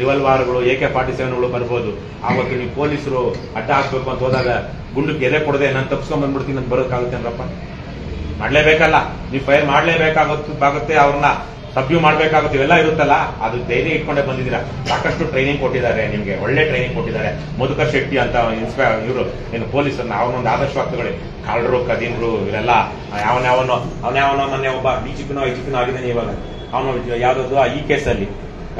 ರಿವಲ್ವಾರ್ಗಳು ಎ ಕೆ ಫಾರ್ಟಿ ಸೆವೆನ್ಗಳು ಬರ್ಬೋದು? ಆವತ್ತು ನೀವು ಪೊಲೀಸರು ಅಡ್ಡ ಹಾಕ್ಬೇಕು ಅಂತ ಹೋದಾಗ ಗುಂಡು ಎದೆ ಕೊಡದೆ ನಾನು ತಪ್ಸ್ಕೊಂಡ್ ಬಂದ್ಬಿಡ್ತೀನಿ ಅಂತ ಬರೋಕ್ಕಾಗುತ್ತೇನ್ರಪ್ಪ ಮಾಡ್ಲೇಬೇಕಲ್ಲ. ನೀವು ಫೈರ್ ಮಾಡ್ಲೇಬೇಕಾಗುತ್ತೆ ಅವ್ರನ್ನ ಸಬ್ಯೂ ಮಾಡ್ಬೇಕಾಗುತ್ತೆ, ಇವೆಲ್ಲ ಇರುತ್ತಲ್ಲ? ಅದು ಧೈರ್ಯ ಇಟ್ಕೊಂಡೇ ಬಂದಿದ್ದೀರಾ? ಸಾಕಷ್ಟು ಟ್ರೈನಿಂಗ್ ಕೊಟ್ಟಿದ್ದಾರೆ ನಿಮಗೆ, ಒಳ್ಳೆ ಟ್ರೈನಿಂಗ್ ಕೊಟ್ಟಿದ್ದಾರೆ. ಮಧುಕರ್ ಶೆಟ್ಟಿ ಅಂತ ಇನ್ಸ್ಪೆ, ಇವರು, ಏನು ಪೊಲೀಸರನ್ನ, ಅವನೊಂದು ಆದರ್ಶವಾಗಿ ತಗೊಳ್ಳಿ ಕಳ್ಳರು ಕದೀಮ್ರು ಇವರೆಲ್ಲ ಯಾವನ್ಯಾವನೋ, ಅವನ್ಯಾವನೋ ಮೊನ್ನೆ ಒಬ್ಬ ಡಿ ಜಿ ಪಿನೋ ಐ ಜಿ ಪಿನೋ ಆಗಿದ್ದಾನೆ ಇವಾಗ. ಅವನು ಯಾವ್ದಾದ್ರು ಈ ಕೇಸಲ್ಲಿ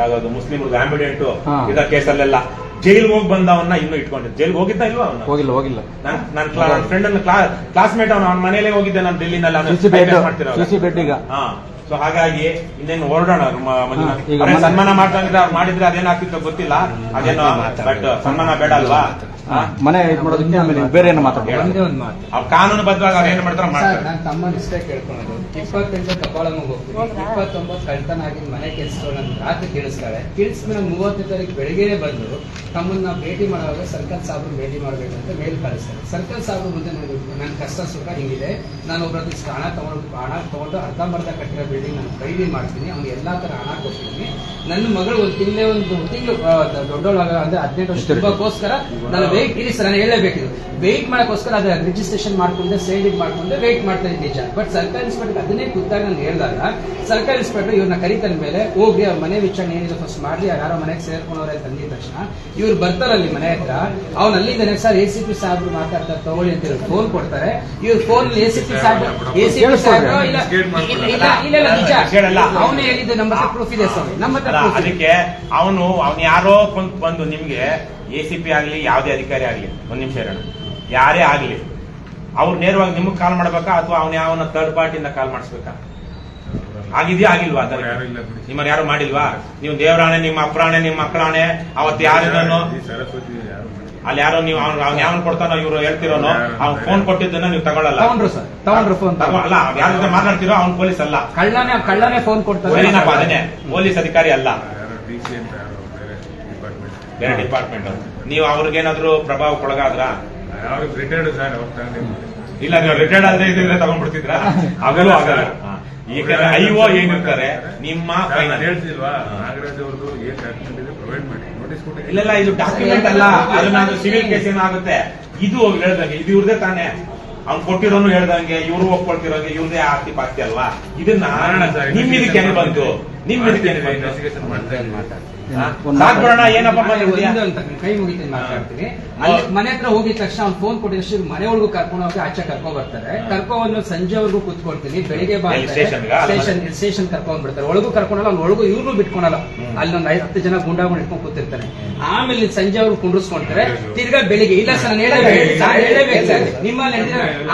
ಯಾವ್ದು ಮುಸ್ಲಿಮ್ರಿಗೆ ಆಂಬಿಡೆಂಟ್. ಇದ ಕೇಸಲ್ಲೆಲ್ಲ ಜೈಲ್ಗೆ ಹೋಗಿ ಬಂದವನ್ನ ಇನ್ನೂ ಇಟ್ಕೊಂಡಿದ್ದೆ ಜೈಲ್ಗೆ ಹೋಗಿದ್ದ ಇಲ್ವಾ ಅವನು? ಹೋಗಿಲ್ಲ ಹೋಗಿಲ್ಲ. ನಾನು ನನ್ನ ಫ್ರೆಂಡ್ ಅನ್ನ ಕ್ಲಾಸ್ಮೇಟ್ ಅವನು ಅವನ ಮನೇಲೆ ಹೋಗಿದ್ದೆ ನಾನು ಡೆಲ್ಲಿನಲ್ಲಿ ಬೆಡ್ ಮಾಡ್ತಿರೋ ಸಿಸಿ ಬೆಡ್ ಈಗ. ಹಾ. ಸೊ ಹಾಗಾಗಿ ಇನ್ನೇನು ಹೊರಡೋಣ ಸನ್ಮಾನ ಮಾಡ್ತಾ ಅವ್ರು ಮಾಡಿದ್ರೆ ಅದೇನಾಗ್ತಿತ್ತೋ ಗೊತ್ತಿಲ್ಲ. ಅದೇನೋ ಬಟ್ ಸನ್ಮಾನ ಬೇಡ ಅಲ್ವಾ? ಮನೆ ಇದ್ ಮಾಡೋದಕ್ಕೆ ಆಮೇಲೆ ಬೇರೆ ಏನು ಮಾತಾಡ್ತಾರೆ ಕಾನೂನು ಒಂದು ಮಾತು. ಅವ್ರು ಏನ್ ಮಾಡ್ತಾರೋ ಮಾಡ್ತಾರೆ. ನಾನು ತಮ್ಮ ಇಷ್ಟೇ ಇಪ್ಪತ್ತೆಂಟು ಕಪಾಳಮ್ಮಗೆ ಹೋಗ್ತೀವಿ. ಇಪ್ಪತ್ತೊಂಬತ್ತು ಕಳ್ತನ ಆಗಿದ್ ಮನೆ ಕೆಲಸಗಳನ್ನ ರಾತ್ರಿ ತಿಳಿಸ್ತಾಳೆ ತಿಳಿಸ್ಮೇಲೆ ಮೂವತ್ತನೇ ತಾರೀಕು ಬೆಳಿಗ್ಗೆನೆ ಬಂದು ತಮ್ಮನ್ನ ಭೇಟಿ ಮಾಡುವಾಗ ಸರ್ಕಲ್ ಸಾಬ್ರು ಭೇಟಿ ಮಾಡ್ಬೇಕಂತ ಅಂತ ಮೇಲ್ ಕಳಿಸ್ತಾರೆ. ಸರ್ಕಲ್ ಸಾಬ್ರು ಮುಂದೆ ನನಗೆ ನನ್ನ ಕಷ್ಟ ಸುಖ ಹಿಂಗಿದೆ. ನಾನು ಒಬ್ಬರ ಹಣ ತಗೊಂಡು ಹಣ ತಗೊಂಡು ಅರ್ಧಂಬರ್ಧ ಕಟ್ಟಿರೋ ಬಿಲ್ಡಿಂಗ್ ನಾನು ಖರೀದಿ ಮಾಡ್ತೀನಿ. ಅವ್ನಿಗೆ ಎಲ್ಲಾ ತರ ಹಣ ಕೊಡ್ತೀನಿ. ನನ್ನ ಮಗಳು ಒಂದು ತಿಂಗಳೇ ಒಂದು ತಿಂಗಳು ದೊಡ್ಡವಳಾಗ ಅಂದ್ರೆ ಹದಿನೆಂಟು ವರ್ಷ ತುಂಬಕ್ಕೋಸ್ಕರ ನಾನು ವೇಟ್ ಇರಿ ಸರ್ ನಾನು ಹೇಳಬೇಕಿದು ವೇಟ್ ಮಾಡೋಕ್ಕೋಸ್ಕರ ಅದ್ರ ರಿಜಿಸ್ಟ್ರೇಷನ್ ಮಾಡ್ಕೊಂಡೆ ಸೇಲ್ ಮಾಡ್ಕೊಂಡು ವೇಟ್ ಮಾಡ್ತಾ ಇದ್ದೀನಿ ನಿಜ ಬಟ್ ಸರ್ಕಲ್ ಇನ್ಸ್ಪೆಕ್ಟರ್ ಅದನ್ನೇ ಖುದ್ದಾಗಿ ನಾನು ಹೇಳಿದಾಗ ಸರ್ಕಾರಿ ಇನ್ಸ್ಪೆಕ್ಟರ್ ಇವ್ರನ್ನ ಕರಿತಾನ ಮೇಲೆ ಹೋಗಿ ಅವ್ರ ಮನೆ ವಿಚಾರಣೆ ಏನಿದೆ ಫಸ್ಟ್ ಮಾಡ್ಲಿ ಯಾರೋ ಮನೆಗೆ ಸೇರ್ಕೊಂಡವ್ರೆ ತಂದಿದ ತಕ್ಷಣ ಇವ್ರು ಬರ್ತಾರಲ್ಲಿ ಮನೆ ಹತ್ರ ಅವ್ನು ಅಲ್ಲಿದ್ದಾನೆ ಸರ್ ಎ ಸಿ ಪಿ ಸಾಹೇಬ್ರು ಮಾತಾಡ್ತಾರೆ ತಗೊಳ್ಳಿ ಅಂತ ಹೇಳಿ ಫೋನ್ ಕೊಡ್ತಾರೆ. ಇವ್ರು ಫೋನ್ ಎ ಸಿ ಪಿ ಸಾಹೇಬ್ ಎ ಸಿ ಪಿ ಸಾಹೇಬ್ರು ಇಲ್ಲ ಇಲ್ಲ ನಿಜ. ಅವನೇ ಹೇಳಿದ್ದು ನಮ್ಮ ಹತ್ರ ಪ್ರೂಫ್ ಇದೆ ಸ್ವಾಮಿ ನಮ್ಮ ಹತ್ರ ಅಲ್ಲ, proof ಇದೆ. ಅದಕ್ಕೆ ಅವನು ಅವನು ಯಾರೋ ಬಂದು ನಿಮ್ಗೆ ಎ ಸಿ ಪಿ ಆಗ್ಲಿ ಯಾವ್ದೇ ಅಧಿಕಾರಿ ಆಗ್ಲಿ ಒಂದ್ ನಿಮಿಷ ಇರೋಣ. ಯಾರೇ ಆಗ್ಲಿ ಅವ್ರು ನೇರವಾಗಿ ನಿಮಗ್ ಕಾಲ್ ಮಾಡ್ಬೇಕಾ ಅಥವಾ ಅವ್ನ ಯಾವನ ಥರ್ಡ್ ಪಾರ್ಟಿಯಿಂದ ಕಾಲ್ ಮಾಡಿಸ್ಬೇಕಾ? ಆಗಿದ್ಯಾ ಆಗಿಲ್ವಾ ನಿಮ್ಮ ಯಾರು. ನಿಮ್ಮನ್ನ ಮಾಡಿಲ್ವಾ? ನೀವು ದೇವರಾಣೆ ನಿಮ್ಮ ಅಪ್ರಾಣೆ ನಿಮ್ಮ ಮಕ್ಕಳಾಣೆ ಅವತ್ತು ಯಾರಿದ್ದಾನೋ ಈ ಯಾರು ಮಾಡಿಲ್ಲ. ಅಲ್ಲಿ ಯಾರೋ ನೀವು ಅವ್ನು ಅವ್ನು ಯಾವನ್ ಕೊಡ್ತಾನೋ ಇವ್ರು ಹೇಳ್ತಿರೋನೋ ಅವ್ನ್ ಫೋನ್ ಕೊಟ್ಟಿದ್ದನ್ನ ನೀವು ತಗೊಳ್ಳಲ್ಲ. ತಗೊಂಡ್ರು ಸರ್ ತಗೊಂಡ್ರು ಫೋನ್ ತಗೊ- ಅಲ್ಲ ಯಾರ ಜೊತೆ ಮಾತಾಡ್ತಿರೋ ಅವ್ನು ಪೊಲೀಸ್ ಅಲ್ಲ. ಕಳ್ಳನೇ ಕಳ್ಳನೇ ಫೋನ್ ಕೊಡ್ತಾರೆ ಅದನ್ನೇ. ಪೊಲೀಸ್ ಅಧಿಕಾರಿ ಅಲ್ಲ. ಬೇರೆ ಡಿಪಾರ್ಟ್ಮೆಂಟ್ ಬೇರೆ ಡಿಪಾರ್ಟ್ಮೆಂಟ್ ನೀವು ಅವ್ರಿಗೇನಾದ್ರೂ ಪ್ರಭಾವಕ್ಕೊಳಗಾದ್ರ ಅವ್ರಿಗೆ ರಿಟೈರ್ಡ್ ಸರ್ ಅವ್ರು ಇಲ್ಲ ನೀವು ರಿಟೈರ್ಡ್ ಆದ್ರೆ ಇದ್ರೆ ತಗೊಂಡ್ಬಿಡ್ತಿದ್ರ? ಆಗಲೂ ಆಗಲ್ಲ. ಈಗ ಐಒ ಏನಿರ್ತಾರೆ ನಿಮ್ಮ ನಾನು ಹೇಳ್ತಿಲ್ವಾ? ನಾಗರಾಜ್ ಅವ್ರದ್ದು ಏನ್ ಡಾಕ್ಯುಮೆಂಟ್ ಇದೆ ಪ್ರೊವೈಡ್ ಮಾಡಿ. ನೋಟಿಸ್ ಕೊಟ್ಟಿದ್ದೀನಿ. ಇಲ್ಲ ಇದು ಡಾಕ್ಯುಮೆಂಟ್ ಅಲ್ಲ. ಅದನ್ನ ಸಿವಿಲ್ ಕೇಸ್ ಏನಾಗುತ್ತೆ ಇದು ಹೇಳ್ದಂಗೆ ಇದು ಇವ್ರದೇ ತಾನೇ. ಅವ್ನು ಕೊಟ್ಟಿರೋನು ಹೇಳ್ದಂಗೆ ಇವ್ರು ಒಪ್ಕೊಳ್ತಿರೋಂಗೆ ಇವ್ರದೇ ಆಸ್ತಿ ಪಾಸ್ತಿ ಅಲ್ವಾ? ಇದನ್ನ ನಿಮ್ ಇದಕ್ಕೆ ಬಂತು. ನಿಮ್ ಇದಕ್ಕೆ ಮಾಡ್ತಾ ಏನಪ್ಪ? ಒಂದು ಕೈ ಮುಗಿತೀನಿ ಮಾತಾಡ್ತೀನಿ. ಅಲ್ಲಿ ಮನೆ ಹತ್ರ ಹೋಗಿದ ತಕ್ಷಣ ಅವ್ನು ಫೋನ್ ಕೊಟ್ಟಿದಷ್ಟು ಮನೆ ಒಳಗೂ ಕರ್ಕೊಂಡು ಹೋಗಿ ಆಚೆ ಕರ್ಕೊಂಡ್ ಬರ್ತಾರೆ. ಕರ್ಕೊಂಡು ಸಂಜೆವರೆಗೂ ಕೂತ್ಕೊಳ್ತೀನಿ ಬೆಳಿಗ್ಗೆ ಬಾ? ಅಲ್ಲ ಸ್ಟೇಷನ್ ಸ್ಟೇಷನ್ ಕರ್ಕೊಂಡ್ ಬಿಡ್ತಾರೆ ಒಳಗೂ ಕರ್ಕೊಂಡಲ್ಲ ಅವ್ನು ಒಳಗೂ ಇವ್ರು ಬಿಟ್ಕೊಳಲ್ಲ. ಅಲ್ಲೊಂದು ಐದು ಹತ್ತು ಜನ ಗುಂಡಾಗಳು ಇಟ್ಕೊಂಡು ಕೂತಿರ್ತಾರೆ. ಆಮೇಲೆ ಸಂಜೆ ಅವ್ರು ಕುಂಡ್ರಿಸ್ಕೊಂತಾರೆ. ತಿರ್ಗಾ ಬೆಳಿಗ್ಗೆ ಇಲ್ಲ ಸರ್ ನಾನು ಹೇಳಬೇಕು ಸರ್. ನಿಮ್ಮಲ್ಲಿ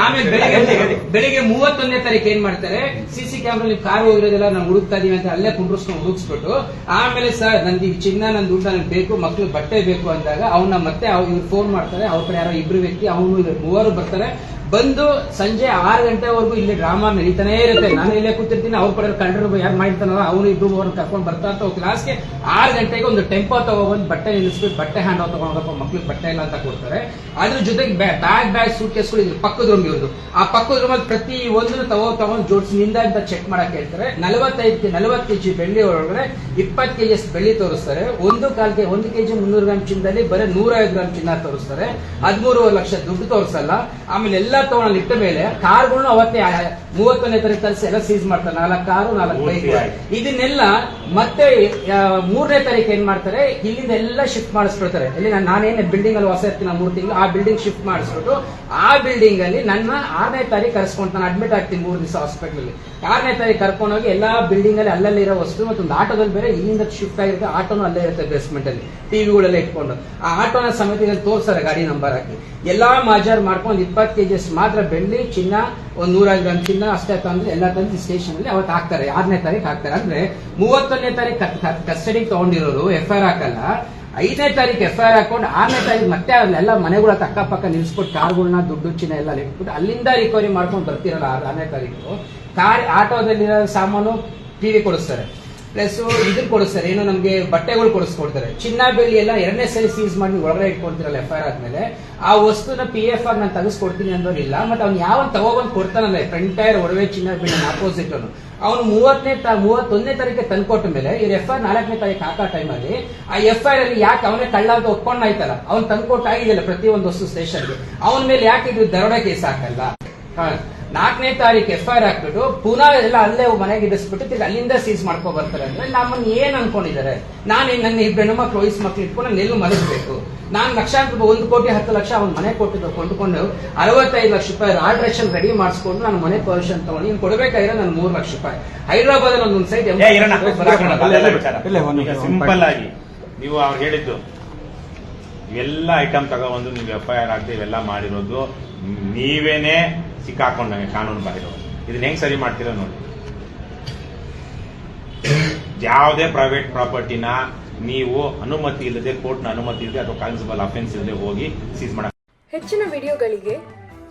ಆಮೇಲೆ ಬೆಳಿಗ್ಗೆ ಬೆಳಿಗ್ಗೆ ಮೂವತ್ತೊಂದನೇ ತಾರೀಕು ಏನ್ ಮಾಡ್ತಾರೆ? ಸಿಸಿ ಕ್ಯಾಮ್ರಾ ನೀವು ಕಾರ್ ಹೋಗಿರೋದಿಲ್ಲ ನಾನು ಹುಡುಕ್ತಾ ಇದೀವಿ ಅಂತ ಅಲ್ಲೇ ಕುಂಡ್ರಿಸ್ಕೊಂಡು ಹುಡುಕ್ಸ್ಬಿಟ್ಟು ಆಮೇಲೆ ಸರ್ ನನ್ಗೆ ಈಗ ಚಿನ್ನ ನನ್ನ ದುಡ್ಡು ನನಗೆ ಬೇಕು ಮಕ್ಳು ಬಟ್ಟೆ ಬೇಕು ಅಂದಾಗ ಅವನ್ನ ಮತ್ತೆ ಇವ್ರು ಫೋನ್ ಮಾಡ್ತಾರೆ, ಅವ್ರ ಕಡೆ ಯಾರೋ ಇಬ್ರು ವ್ಯಕ್ತಿ, ಅವನು ಮೂವರು ಬರ್ತಾರೆ. ಬಂದು ಸಂಜೆ ಆರು ಗಂಟೆವರೆಗೂ ಇಲ್ಲಿ ಡ್ರಾಮಾ ನಡೀತಾನೆ ಇರುತ್ತೆ. ನಾನು ಇಲ್ಲೇ ಕೂತಿರ್ತೀನಿ, ಅವ್ರ ಕಡೆ ಕಂಡ್ರು ಯಾರು ಮಾಡಿರ್ತಾನಲ್ಲ ಅವನು ಇಬ್ರು ಅವ್ರನ್ನ ಕರ್ಕೊಂಡು ಬರ್ತಾ ಅಂತ ಕ್ಲಾಸ್ಗೆ ಆರು ಗಂಟೆಗೆ ಒಂದು ಟೆಂಪೋ ತಗೊಬಂದು ಬಟ್ಟೆ ನಿಲ್ಲಿಸ್ಬಿಟ್ಟು ಬಟ್ಟೆ ಹ್ಯಾಂಡ್ ಓವರ್ ತಗೊಂಡಪ್ಪ ಮಕ್ಳಿಗೆ ಬಟ್ಟೆ ಇಲ್ಲ ಅಂತ ಕೊಡ್ತಾರೆ. ಅದ್ರ ಜೊತೆಗೆ ಬ್ಯಾಗ್ ಬ್ಯಾಗ್ ಸೂಟ್ ಕೇಸ್ಗಳು ಇದ್ರು, ಪಕ್ಕದ ರೂಮ್ ಇವ್ರದ್ದು ಆ ಪಕ್ಕದ ರೂಮಲ್ಲಿ ಪ್ರತಿ ಒಂದನ್ನು ತಗೋ, ತಗೊಂಡು ಜೋಡಿಸಿ ನಿಂದ ಅಂತ ಚೆಕ್ ಮಾಡಕ್ ಹೇಳ್ತಾರೆ. ನಲವತ್ತೈದು ನಲವತ್ತು ಕೆಜಿ ಬೆಳ್ಳಿ ಒಳಗಡೆ ಇಪ್ಪತ್ತು ಕೆಜಿ ಬೆಳ್ಳಿ ತೋರಿಸ್ತಾರೆ. ಒಂದು ಕಾಲ್ಗೆ ಒಂದು ಕೆಜಿ ಮುನ್ನೂರು ಗ್ರಾಮ್ ಚಿನ್ನದಲ್ಲಿ ಬರೀ ನೂರೈದು ಗ್ರಾಮ್ ಚಿನ್ನ ತೋರಿಸ್ತಾರೆ. ಹದಿಮೂರುವರೆ ಲಕ್ಷ ದುಡ್ಡು ತೋರಿಸಲ್ಲ. ಆಮೇಲೆ ಎಲ್ಲ ತಗೊಂಡು ಇಟ್ಟ ಮೇಲೆ ಕಾರ್ಗಳನ್ನ ಅವತ್ತೇ ಮೂವತ್ತನೇ ಮೂವತ್ತೊಂದನೇ ತಾರೀಕು ತರಿಸಿ ಎಲ್ಲ ಸೀಸ್ ಮಾಡ್ತಾರೆ. ನಾಲ್ಕು ಕಾರು ನಾಲ್ಕು ಬೈಕ್ ಇದನ್ನೆಲ್ಲ ಮತ್ತೆ ಮೂರನೇ ತಾರೀಕು ಏನ್ ಮಾಡ್ತಾರೆ ಇಲ್ಲಿಂದ ಎಲ್ಲ ಶಿಫ್ಟ್ ಮಾಡಿಸ್ಬಿಡ್ತಾರೆ. ಇಲ್ಲಿ ನಾನು ನಾನೇನು ಬಿಲ್ಡಿಂಗ್ ಅಲ್ಲಿ ಹೊಸ ಇರ್ತೀನಿ ಮೂರು ತಿಂಗಳು ಆ ಬಿಲ್ಡಿಂಗ್ ಶಿಫ್ಟ್ ಮಾಡಿಸ್ಬಿಟ್ಟು ಆ ಬಿಲ್ಡಿಂಗ್ ಅಲ್ಲಿ ನನ್ನ ಆರನೇ ತಾರೀಕು ಕರ್ಸ್ಕೊಂಡು ನಾನು ಅಡ್ಮಿಟ್ ಆಗ್ತೀನಿ ಮೂರು ದಿವಸ ಹಾಸ್ಪಿಟಲ್ ಅಲ್ಲಿ ಆರನೇ ತಾರೀಕು ಕರ್ಕೊಂಡೋಗಿ ಎಲ್ಲಾ ಬಿಲ್ಡಿಂಗ್ ಅಲ್ಲಿ ಅಲ್ಲಲ್ಲಿ ಇರೋ ವಸ್ತು ಮತ್ತೊಂದು ಆಟೋದಲ್ಲಿ ಬೇರೆ ಇಲ್ಲಿಂದ ಶಿಫ್ಟ್ ಆಗಿರುತ್ತೆ ಆಟೋನು ಅಲ್ಲೇ ಇರುತ್ತೆ ಬೇಸ್ಮೆಂಟ್ ಅಲ್ಲಿ ಟಿವಿಗಳೆಲ್ಲ ಇಟ್ಕೊಂಡು. ಆ ಆಟೋನ ಸಮೇತ ತೋರ್ಸಾರೆ ಗಾಡಿ ನಂಬರ್ ಹಾಕಿ. ಎಲ್ಲಾ ಮಾಜಾರ್ ಮಾಡ್ಕೊಂಡು ಇಪ್ಪತ್ತು ಕೆಜಿ ಮಾತ್ರ ಬೆಳ್ಳಿ, ಚಿನ್ನ, ಒಂದ್ ನೂರ ಗ್ರಾಮ್ ಚಿನ್ನ, ಅಷ್ಟೇ ತಂದ್ರೆ ಎಲ್ಲ ತಂದು ಸ್ಟೇಷನ್ ಅಲ್ಲಿ ಅವತ್ತು ಹಾಕ್ತಾರೆ. ಆರನೇ ತಾರೀಕು ಹಾಕ್ತಾರೆ. ಅಂದ್ರೆ ಮೂವತ್ತೊಂದನೇ ತಾರೀಕು ಕಸ್ಟಡಿ ತಗೊಂಡಿರೋರು ಎಫ್ ಐ ಆರ್ ಹಾಕಲ್ಲ, ಐದನೇ ತಾರೀಕು ಎಫ್ ಐ ಆರ್ ಹಾಕೊಂಡು ಆರನೇ ತಾರೀಕು ಮತ್ತೆ ಅಲ್ಲೆಲ್ಲ ಮನೆಗಳ ಅಕ್ಕಪಕ್ಕ ನಿಲ್ಸ್ಬಿಟ್ಟು ಕಾರ್ಗಳನ್ನ ದುಡ್ಡು, ಚಿನ್ನ ಎಲ್ಲ ಇಟ್ಬಿಟ್ಟು ಅಲ್ಲಿಂದ ರಿಕವರಿ ಮಾಡ್ಕೊಂಡು ಬರ್ತಿರಲ್ಲ ಆರ್- ಆರನೇ ತಾರೀಕು ಕಾರ್ ಆಟೋದಲ್ಲಿರೋ ಸಾಮಾನು ಟಿವಿ ಕೊಡಿಸ್ತಾರೆ. ಪ್ಲಸ್ ಇದನ್ನ ಕೊಡಿಸ್ತಾರೆ ಏನು ನಮಗೆ ಬಟ್ಟೆಗಳು ಕೊಡಿಸ್ಕೊಡ್ತಾರೆ. ಚಿನ್ನ, ಬೆಳ್ಳಿ ಎಲ್ಲ ಎರಡನೇ ಸರಿ ಸೀಸ್ ಮಾಡಿ ಒಳಗಡೆ ಇಟ್ಕೊಳ್ತಿರಲ್ಲ ಎಫ್ ಐ ಆರ್ ಆದ್ಮೇಲೆ, ಆ ವಸ್ತುನ ಪಿ ಎಫ್ ಆರ್ ನಾನು ತಗಸ್ಕೊಡ್ತೀನಿ ಅನ್ನೋರಿಲ್ಲ ಮತ್ತೆ ಅವ್ನು ಯಾವ ತಗೊಬಂದು ಕೊಡ್ತಾನಲ್ಲ ಫ್ರಂಟ್ ಟೈರ್ ಒಡವೆ, ಚಿನ್ನ, ಬೆಳ್ಳಿ ಆಪೋಸಿಟ್ ಅವನು. ಅವನು ಮೂವತ್ತನೇ ಮೂವತ್ತೊಂದನೇ ತಾರೀಕು ತಂದ್ಕೊಟ್ಟ ಮೇಲೆ ಈ ಎಫ್ ಐ ನಾಲ್ಕನೇ ತಾರೀಕು ಹಾಕೋ ಟೈಮಲ್ಲಿ ಆ ಎಫ್ ಐ ಅಲ್ಲಿ ಯಾಕೆ ಅವನೇ ಕಳ್ಳ ಅಂತ ಒಪ್ಕೊಂಡ್ ಆಯ್ತಲ್ಲ? ಅವ್ನು ತಂದ್ಕೊಟ್ಟಾಗಿದೆಯಲ್ಲ ಪ್ರತಿ ಒಂದು ವಸ್ತು ಸ್ಟೇಷನ್ಗೆ ಅವನ ಮೇಲೆ ಯಾಕೆ ಇದು ದರೋಡೆ ಕೇಸ್ ಹಾಕಲ್ಲ. ನಾಲ್ಕನೇ ತಾರೀಕು ಎಫ್ ಐ ಆರ್ ಹಾಕ್ಬಿಟ್ಟು ಪುನಃ ಎಲ್ಲ ಅಲ್ಲೇ ಮನೆಗೆ ಇಡಿಸ್ಬಿಟ್ಟು ತಿರ್ಗಿ ಅಲ್ಲಿಂದ ಸೀಸ್ ಮಾಡ್ಕೊ ಬರ್ತಾರೆ ಅಂದ್ರೆ ನಮ್ಮನ್ನ ಏನ್ ಅನ್ಕೊಂಡಿದ್ದಾರೆ? ನಾನು ನನ್ನ ಇಬ್ಬರು ಮಕ್ಕಳು ವಯಸ್ಸು ಮಕ್ಳು ಇಟ್ಕೊಂಡು ನಾನು ಎಲ್ಲೂ ಮಲಗಬೇಕು ನಾನು ಲಕ್ಷಾಂತರ ರೂಪಾಯಿ ಒಂದು ಕೋಟಿ ಹತ್ತು ಲಕ್ಷ ಅವ್ನ ಮನೆ ಕೊಟ್ಟಿದ್ದು ಕೊಂಡ್ಕೊಂಡು ಅರವತ್ತೈದು ಲಕ್ಷ ರೂಪಾಯಿ ಆಲ್ಟ್ರೇಷನ್ ರೆಡಿ ಮಾಡಿಸ್ಕೊಂಡು ನಾನು ಮನೆ ಪರ್ಮಿಷನ್ ತಗೊಂಡು ನೀನು ಕೊಡಬೇಕಾಗಿರೋ ನಾನು ಮೂರು ಲಕ್ಷ ರೂಪಾಯಿ. ಹೈದರಾಬಾದ್ ಅಲ್ಲಿ ಒಂದೊಂದು ಸೈಡ್ ಸಿಂಪಲ್ ಆಗಿ ನೀವು ಅವ್ರು ಹೇಳಿದ್ದು ಎಲ್ಲ ಐಟಮ್ ತಗೊಂಡು ನೀವು ಎಫ್ ಐ ಆರ್ ಆಗದೆ ಇವೆಲ್ಲ ಮಾಡಿರೋದು ನೀವೇನೆ ಸಿಕ್ಕಾಕೊಂಡಂಗೆ ಕಾನೂನು ಬಾಹಿರ ಇದನ್ನ ಹೆಂಗ್ ಸರಿ ಮಾಡ್ತೀರಾ ನೋಡಿ. ಯಾವುದೇ ಪ್ರೈವೇಟ್ ಪ್ರಾಪರ್ಟಿನ ನೀವು ಅನುಮತಿ ಇಲ್ಲದೆ ಕೋರ್ಟ್ನ ಅನುಮತಿ ಇಲ್ಲದೆ ಅಥವಾ ಕಾನ್ಸಿಬಲ್ ಅಫೆನ್ಸ್ ಇಲ್ಲದೆ ಹೋಗಿ ಸೀಸ್ ಮಾಡ ಹೆಚ್ಚಿನ ವಿಡಿಯೋಗಳಿಗೆ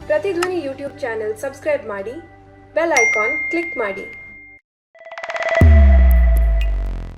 ಪ್ರತಿಧ್ವನಿ ಯೂಟ್ಯೂಬ್ ಚಾನೆಲ್ ಸಬ್ಸ್ಕ್ರೈಬ್ ಮಾಡಿ ಬೆಲ್ ಐಕಾನ್ ಕ್ಲಿಕ್ ಮಾಡಿ.